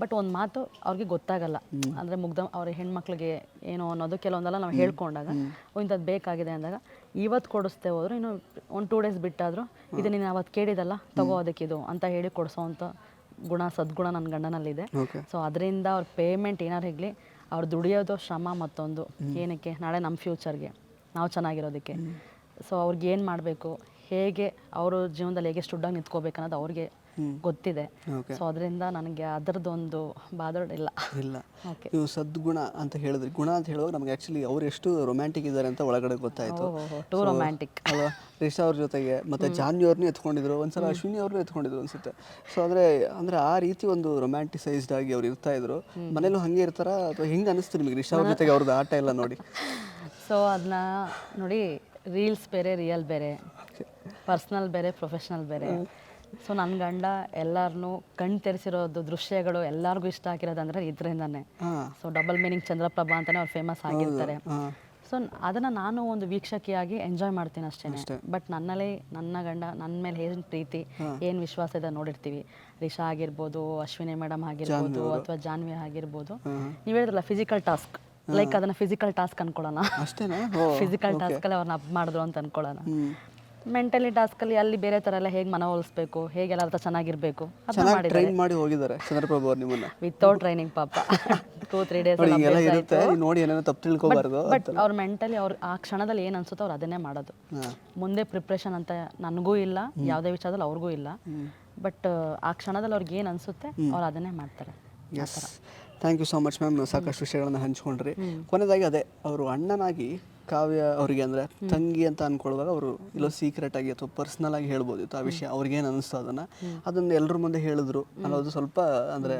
ಬಟ್ ಒಂದು ಮಾತು ಅವ್ರಿಗೆ ಗೊತ್ತಾಗಲ್ಲ. ಅಂದರೆ ಮುಗ್ಧ ಅವ್ರ ಹೆಣ್ಮಕ್ಳಿಗೆ ಏನು ಅನ್ನೋದು ಕೆಲವೊಂದೆಲ್ಲ ನಾವು ಹೇಳ್ಕೊಂಡಾಗ ಇಂಥದ್ದು ಬೇಕಾಗಿದೆ ಅಂದಾಗ ಇವತ್ತು ಕೊಡಿಸ್ತೇ ಹೋದ್ರೆ ಇನ್ನು ಒಂದು ಟೂ ಡೇಸ್ ಬಿಟ್ಟಾದ್ರು ಇದು ನೀನು ಅವತ್ತು ಕೇಳಿದಲ್ಲ ತಗೋ ಅದಕ್ಕಿದು ಅಂತ ಹೇಳಿ ಕೊಡಿಸೋವಂಥ ಗುಣ ಸದ್ಗುಣ ನನ್ನ ಗಂಡನಲ್ಲಿದೆ. ಸೊ ಅದರಿಂದ ಅವ್ರ ಪೇಮೆಂಟ್ ಏನಾರು ಇರಲಿ ಅವ್ರು ದುಡಿಯೋದು ಶ್ರಮ ಮತ್ತೊಂದು. ಏನಕ್ಕೆ? ನಾಳೆ ನಮ್ಮ ಫ್ಯೂಚರ್ಗೆ ನಾವು ಚೆನ್ನಾಗಿರೋದಕ್ಕೆ. ಸೊ ಅವ್ರಿಗೆ ಏನು ಮಾಡಬೇಕು? ಹೇಗೆ ಅವರು ಜೀವನದಲ್ಲಿ ಹೇಗೆ ಸ್ಟುಡ್ಡಾಗಿ ನಿಂತ್ಕೋಬೇಕು ಅನ್ನೋದು ಅವ್ರಿಗೆ ಗೊತ್ತಿದೆ. ಓಕೆ ಸೊ ಅದರಿಂದ ನನಗೆ ಅದರದ್ದೊಂದು ಬಾದೋಡ್ ಇಲ್ಲ. ಇಲ್ಲ. ಓಕೆ ನೀವು ಸದ್ಗುಣ ಅಂತ ಹೇಳಿದ್ರಿ. ಗುಣ ಅಂತ ಹೇಳುವಾಗ ನಮ್ಗೆ ಆ್ಯಕ್ಚುಲಿ ಅವ್ರು ಎಷ್ಟು ರೊಮ್ಯಾಂಟಿಕ್ ಇದ್ದಾರೆ ಅಂತ ಒಳಗಡೆ ಗೊತ್ತಾಯಿತು. ಟೂ ರೊಮ್ಯಾಂಟಿಕ್ ಅಲ್ವಾ? ರಿಷಾ ಅವ್ರ ಜೊತೆಗೆ ಮತ್ತೆ ಜಾನ್ವಿ ಅವ್ರನ್ನೂ ಎತ್ಕೊಂಡಿದ್ರು. ಒಂದ್ಸಲ ಅಶ್ವಿನಿ ಅವ್ರನ್ನೂ ಎತ್ಕೊಂಡಿದ್ರು ಅನ್ಸುತ್ತೆ. ಸೊ ಅಂದ್ರೆ ಅಂದ್ರೆ ಆ ರೀತಿ ಒಂದು ರೊಮ್ಯಾಂಟಿಸೈಸ್ಡ್ ಆಗಿ ಅವ್ರು ಇರ್ತಾ ಇದ್ರು. ಮನೇಲೂ ಹಂಗೆ ಇರ್ತಾರ? ಅಥವಾ ಹೆಂಗೆ ಅನಿಸ್ತು ನಿಮಗೆ ರಿಷಾ ಅವ್ರ ಜೊತೆಗೆ ಅವ್ರದ್ದು ಆಟ ಎಲ್ಲ ನೋಡಿ? ಸೊ ಅದನ್ನ ನೋಡಿ ರೀಲ್ಸ್ ಬೇರೆ ರಿಯಲ್ ಬೇರೆ. ಪರ್ಸ್ನಲ್ ಬೇರೆ ಪ್ರೊಫೆಷ್ನಲ್ ಬೇರೆ. ಸೊ ನನ್ನ ಗಂಡ ಎಲ್ಲಾರನು ಕಣ್ ತೆರೆಸಿರೋದು ದೃಶ್ಯಗಳು ಎಲ್ಲಾರ್ಗು ಇಷ್ಟ ಆಗಿರೋದಂದ್ರೆ ಇದರಿಂದಾನೆ. ಸೊ ಡಬಲ್ ಮೀನಿಂಗ್ ಚಂದ್ರಪ್ರಭಾ ಅಂತಾನೆ ಅವ್ರು ಫೇಮಸ್ ಆಗಿರ್ತಾರೆ. ಸೊ ಅದನ್ನ ನಾನು ಒಂದು ವೀಕ್ಷಕಿಯಾಗಿ ಎಂಜಾಯ್ ಮಾಡ್ತೀನಿ ಅಷ್ಟೇ. ಬಟ್ ನನ್ನಲ್ಲಿ ನನ್ನ ಗಂಡ ನನ್ನ ಮೇಲೆ ಏನ್ ಪ್ರೀತಿ ಏನ್ ವಿಶ್ವಾಸ ಇದೆ ನೋಡಿರ್ತೀವಿ. ರಿಷಾ ಆಗಿರ್ಬೋದು ಅಶ್ವಿನಿ ಮೇಡಮ್ ಆಗಿರ್ಬೋದು ಅಥವಾ ಜಾನ್ವಿ ಆಗಿರ್ಬೋದು. ನೀವ್ ಹೇಳಿದ್ರಲ್ಲ ಫಿಸಿಕಲ್ ಟಾಸ್ಕ್ ಲೈಕ್ ಅದನ್ನ ಫಿಸಿಕಲ್ ಟಾಸ್ಕ್ ಅನ್ಕೊಳ್ಳೋಣ. ಫಿಸಿಕಲ್ ಟಾಸ್ಕ್ ಅಲ್ಲಿ ಅವ್ರನ್ನ ಅಪ್ ಮಾಡಿದ್ರು ಅಂತ ಅನ್ಕೊಳ್ಳೋಣ. ಮೆಂಟಲಿ ಟಾಸ್ಕ್ ಅಲ್ಲಿ ಬೇರೆ ತರ ಎಲ್ಲ ಹೇಗೆ ಮನವೊಲಿಸ್ಬೇಕು ಹೇಗೆ ಎಲ್ಲರ ಹತ್ರ ಚೆನ್ನಾಗಿರ್ಬೇಕು ಚೆನ್ನಾಗಿ ಟ್ರೈನ್ ಮಾಡಿ ಹೋಗಿದ್ದಾರೆ ಚಂದ್ರಪ್ರಭು ಅವ್ರು ನಿಮ್ಮನ್ನ. ವಿತೌಟ್ ಟ್ರೈನಿಂಗ್ ಪಾಪ. ಟೂ ತ್ರೀ ಡೇಸ್ ನೋಡಿ ಹಿಂಗೆಲ್ಲ ಇರುತ್ತೆ ನೋಡಿ ಏನೇನೋ ತಪ್ಪು ತಿಳ್ಕೊಬಾರ್ದು ಬಟ್ ಅವ್ರ ಮೆಂಟಲಿ ಅವ್ರ ಆ ಕ್ಷಣದಲ್ಲಿ ಏನ್ ಅನ್ಸುತ್ತೋ ಅವ್ರು ಅದನ್ನೇ ಮಾಡೋದು. ಮುಂದೆ ಪ್ರಿಪ್ರೇಷನ್ ಅಂತ ನನಗೂ ಇಲ್ಲ ಯಾವುದೇ ವಿಚಾರದಲ್ಲಿ ಅವ್ರಿಗೂ ಇಲ್ಲ. ಬಟ್ ಆ ಕ್ಷಣದಲ್ಲಿ ಅವ್ರಿಗೆ ಏನ್ ಅನ್ಸುತ್ತೆ ಅವ್ರು ಅದನ್ನೇ ಮಾಡ್ತಾರೆ. Yes thank you so much ma'am ಸಾಕಷ್ಟು ವಿಷಯಗಳನ್ನ ಹಂಚ್ಕೊಂಡ್ರಿ. ಕೊನೆಯದಾಗಿ ಅದೇ ಅವರು ಅಣ್ಣನಾಗಿ ಕಾವ್ಯ ಅವರಿಗೆ ಅಂದರೆ ತಂಗಿ ಅಂತ ಅನ್ಕೊಳ್ಳುವಾಗ ಅವರು ಇಲ್ಲೋ ಸೀಕ್ರೆಟ್ ಆಗಿ ಅಥವಾ ಪರ್ಸ್ನಲ್ ಆಗಿ ಹೇಳ್ಬೋದಿತ್ತು ಆ ವಿಷಯ ಅವ್ರಿಗೇನು ಅನಿಸ್ತು ಅದನ್ನು. ಅದನ್ನು ಎಲ್ಲರ ಮುಂದೆ ಹೇಳಿದ್ರು. ಅನ್ನೋದು ಸ್ವಲ್ಪ ಅಂದರೆ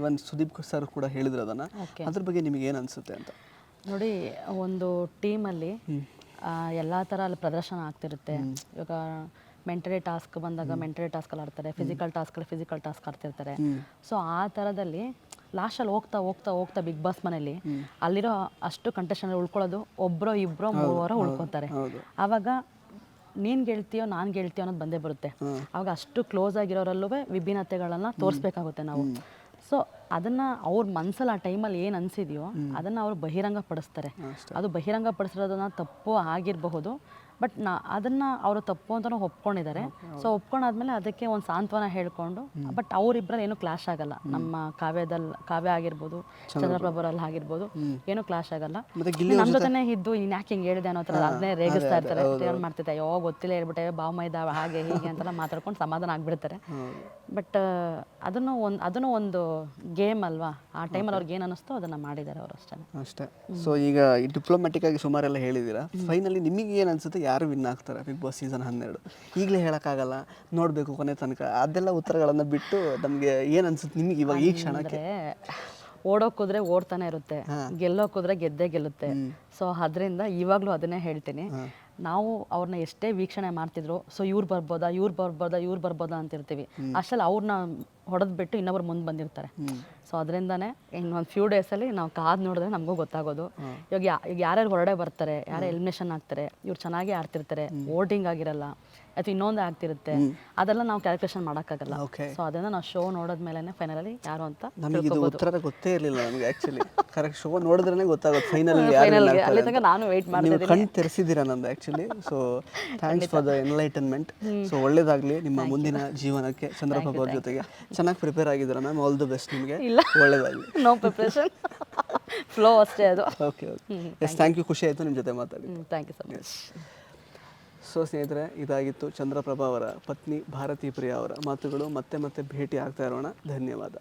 ಇವನ್ ಸುದೀಪ್ ಸರ್ ಕೂಡ ಹೇಳಿದ್ರು ಅದನ್ನು. ಅದ್ರ ಬಗ್ಗೆ ನಿಮಗೆ ಏನು ಅನಿಸುತ್ತೆ ಅಂತ? ನೋಡಿ ಒಂದು ಟೀಮಲ್ಲಿ ಎಲ್ಲ ಥರ ಅಲ್ಲಿ ಪ್ರದರ್ಶನ ಆಗ್ತಿರುತ್ತೆ. ಇವಾಗ ಮೆಂಟಲಿ ಟಾಸ್ಕ್ ಬಂದಾಗ ಮೆಂಟಲಿ ಟಾಸ್ಕಲ್ಲಿ ಆಡ್ತಾರೆ ಫಿಸಿಕಲ್ ಟಾಸ್ಕಲ್ಲಿ ಫಿಸಿಕಲ್ ಟಾಸ್ಕ್ ಆಡ್ತಿರ್ತಾರೆ. ಸೊ ಆ ಥರದಲ್ಲಿ ಲಾಸ್ಟಲ್ಲಿ ಹೋಗ್ತಾ ಹೋಗ್ತಾ ಹೋಗ್ತಾ ಬಿಗ್ ಬಾಸ್ ಮನೇಲಿ ಅಲ್ಲಿರೋ ಅಷ್ಟು ಕಂಟೆಸ್ಟೆಂಟ್ ಉಳ್ಕೊಳ್ಳೋದು ಒಬ್ಬರೋ ಇಬ್ಬರೋ ಮೂವರೋ ಉಳ್ಕೊತಾರೆ. ಆವಾಗ ನೀನು ಗೆಳ್ತೀಯೋ ನಾನು ಗೆಳ್ತೀಯೋ ಅನ್ನೋದು ಬಂದೇ ಬರುತ್ತೆ. ಆವಾಗ ಅಷ್ಟು ಕ್ಲೋಸ್ ಆಗಿರೋರಲ್ಲೂ ವಿಭಿನ್ನತೆಗಳನ್ನ ತೋರಿಸ್ಬೇಕಾಗುತ್ತೆ ನಾವು. ಸೊ ಅದನ್ನ ಅವ್ರ ಮನ್ಸಲ್ಲಿ ಆ ಟೈಮಲ್ಲಿ ಏನು ಅನ್ಸಿದೆಯೋ ಅದನ್ನ ಅವ್ರು ಬಹಿರಂಗ ಪಡಿಸ್ತಾರೆ ಅದು ಬಹಿರಂಗ ಪಡಿಸಿರೋದನ್ನ ತಪ್ಪು ಆಗಿರಬಹುದು ಬಟ್ ನಾ ಅದನ್ನ ಅವರು ತಪ್ಪು ಅಂತಲೂ ಒಪ್ಕೊಂಡಿದ್ದಾರೆ. ಸೊ ಒಪ್ಕೊಂಡಾದ್ಮೇಲೆ ಅದಕ್ಕೆ ಒಂದು ಸಾಂತ್ವನ ಹೇಳ್ಕೊಂಡು ಬಟ್ ಅವರಿಬ್ಬರಲ್ಲಿ ಏನೂ ಕ್ಲಾಶ್ ಆಗಲ್ಲ. ನಮ್ಮ ಕಾವ್ಯದಲ್ಲಿ ಕಾವ್ಯ ಆಗಿರ್ಬೋದು ಚಂದ್ರಪ್ರಭರಲ್ಲಿ ಆಗಿರ್ಬೋದು ಏನೂ ಕ್ಲಾಶ್ ಆಗಲ್ಲ. ನಮ್ಮ ಜೊತೆನೇ ಇದ್ದು ಇನ್ ಯಾಕೆ ಹಿಂಗೆ ಹೇಳಿದೆ ಅನ್ನೋ ಥರ ಅದನ್ನೇ ರೇಗಿಸ್ತಾ ಇರ್ತಾರೆ. ಏನು ಮಾಡ್ತಿದ್ದೆ ಅಯ್ಯೋ ಗೊತ್ತಿಲ್ಲ ಹೇಳ್ಬಿಟ್ಟೆ ಬಾವು ಮೈದ ಹಾಗೆ ಹೀಗೆ ಅಂತೆಲ್ಲ ಮಾತಾಡ್ಕೊಂಡು ಸಮಾಧಾನ ಆಗ್ಬಿಡ್ತಾರೆ. ಬಟ್ ಅದನ್ನು ಒಂದು ಅದನ್ನು ಒಂದು ಗೇಮ್ ಅಲ್ವಾ? ಆ ಟೈಮಲ್ಲಿ ಅವ್ರಿಗೆ ಏನು ಅನ್ನಿಸ್ತೋ ಅದನ್ನು ಮಾಡಿದ್ದಾರೆ ಅವರು ಅಷ್ಟೇ. ಅಷ್ಟೇ ಸೊ ಈಗ ಈ ಡಿಪ್ಲೊಮ್ಯಾಟಿಕ್ ಆಗಿ ಸುಮಾರೆಲ್ಲ ಹೇಳಿದ್ದೀರಾ? ಫೈನಲಿ ನಿಮಗೆ ಏನು ಅನ್ಸುತ್ತೆ? ಯಾರು ವಿನ್ ಆಗ್ತಾರೆ ಬಿಗ್ ಬಾಸ್ ಸೀಸನ್ ಹನ್ನೆರಡು? ಈಗಲೇ ಹೇಳೋಕ್ಕಾಗಲ್ಲ. ನೋಡಬೇಕು ಕೊನೆ ತನಕ. ಅದೆಲ್ಲ ಉತ್ತರಗಳನ್ನು ಬಿಟ್ಟು ನಮಗೆ ಏನು ಅನ್ಸುತ್ತೆ ನಿಮಗೆ ಇವಾಗ ಈ ಕ್ಷಣಕ್ಕೆ? ಅಂದ್ರೆ ಓಡೋಕ್ ಹೋದ್ರೆ ಓಡ್ತಾನೆ ಇರುತ್ತೆ. ಗೆಲ್ಲೋಕ್ ಕುದ್ರೆ ಗೆದ್ದೇ ಗೆಲ್ಲುತ್ತೆ. ಸೊ ಅದರಿಂದ ಇವಾಗಲೂ ಅದನ್ನೇ ಹೇಳ್ತೀನಿ. ನಾವು ಅವ್ರನ್ನ ಎಷ್ಟೇ ವೀಕ್ಷಣೆ ಮಾಡ್ತಿದ್ರು ಸೊ ಇವ್ರು ಬರ್ಬೋದಾ ಇವ್ರು ಬರ್ಬೋದಾ ಇವ್ರು ಬರ್ಬೋದಾ ಅಂತ ಇರ್ತೀವಿ ಅಷ್ಟಲ್ಲಿ ಅವ್ರನ್ನ ಹೊಡೆದ್ಬಿಟ್ಟು ಇನ್ನೊಬ್ರು ಮುಂದೆ ಬಂದಿರ್ತಾರೆ. ಸೊ ಅದರಿಂದನೇ ಇನ್ನೊಂದು ಫ್ಯೂ ಡೇಸಲ್ಲಿ ನಾವು ಕಾದು ನೋಡಿದ್ರೆ ನಮಗೂ ಗೊತ್ತಾಗೋದು. ಇವಾಗ ಯಾ ಈಗ ಯಾರ್ಯಾರು ಹೊರಡೆ ಬರ್ತಾರೆ ಯಾರು ಎಲಿಮಿನೇಷನ್ ಆಗ್ತಾರೆ ಇವ್ರು ಚೆನ್ನಾಗಿ ಆಡ್ತಿರ್ತಾರೆ ವೋಟಿಂಗ್ ಆಗಿರಲ್ಲ ಅಥವಾ ಇನ್ನೊಂದು ಆಗ್ತಿರುತ್ತೆ ಅದೆಲ್ಲ ನಾವು ಕ್ಯಾಲ್ಕುಲೇಷನ್ ಮಾಡೋಕ್ಕಾಗಲ್ಲ. ಸೊ ಅದನ್ನ ನಾವು ಶೋ ನೋಡಿದ್ಮೇಲೆ ಫೈನಲಿ ಯಾರು ಅಂತ ನಮಗೆ ಇದು ಉತ್ತರ ಗೊತ್ತೇ ಇರಲಿಲ್ಲ ನಮಗೆ ಆ್ಯಕ್ಚುಲಿ ಕರೆಕ್ಟ್ ಶೋ ನೋಡಿದ್ರೇ ಗೊತ್ತಾಗುತ್ತೆ ಫೈನಲ್ ಯಾರು win ಫೈನಲ್ಗೆ ಆಗ್ತಾರೆ ಅಲ್ಲಿ. ತನಕ ನಾನು ವೆಯ್ಟ್ ನೀವು ಕಣ್ಣು ಕಣ್ ತೆರೆಸಿದ್ದೀರಾ ನಂದು actually so thanks for the enlightenment so ಒಳ್ಳೇದಾಗಲಿ ನಿಮ್ಮ ಮುಂದಿನ ಜೀವನಕ್ಕೆ ಚಂದ್ರಪ್ರಭು ಅವ್ರ ಜೊತೆಗೆ. ಚೆನ್ನಾಗಿ ಪ್ರಿಪೇರ್ ಆಗಿದ್ದೀರಾ ಮ್ಯಾಮ್ ಆಲ್ ದ ಬೆಸ್ಟ್ ನಿಮಗೆ. ಇಲ್ಲ. ಒಳ್ಳೆಯದಾಗಲಿ ನೋ ಪ್ರಿಪ್ರೇಷನ್ ಫ್ಲೋ ಅಷ್ಟೇ ಅದು. Okay okay yes thank you ಖುಷಿ ಆಯಿತು ನಿಮ್ಮ ಜೊತೆ ಮಾತಾಡಿ. Thank you so much so ಸ್ನೇಹಿತರೆ ಇದಾಗಿತ್ತು ಚಂದ್ರಪ್ರಭಾ ಅವರ ಪತ್ನಿ ಭಾರತಿ ಪ್ರಿಯಾ ಅವರ ಮಾತುಗಳು. ಮತ್ತೆ ಮತ್ತೆ ಭೇಟಿ ಆಗ್ತಾ ಇರೋಣ. ಧನ್ಯವಾದ.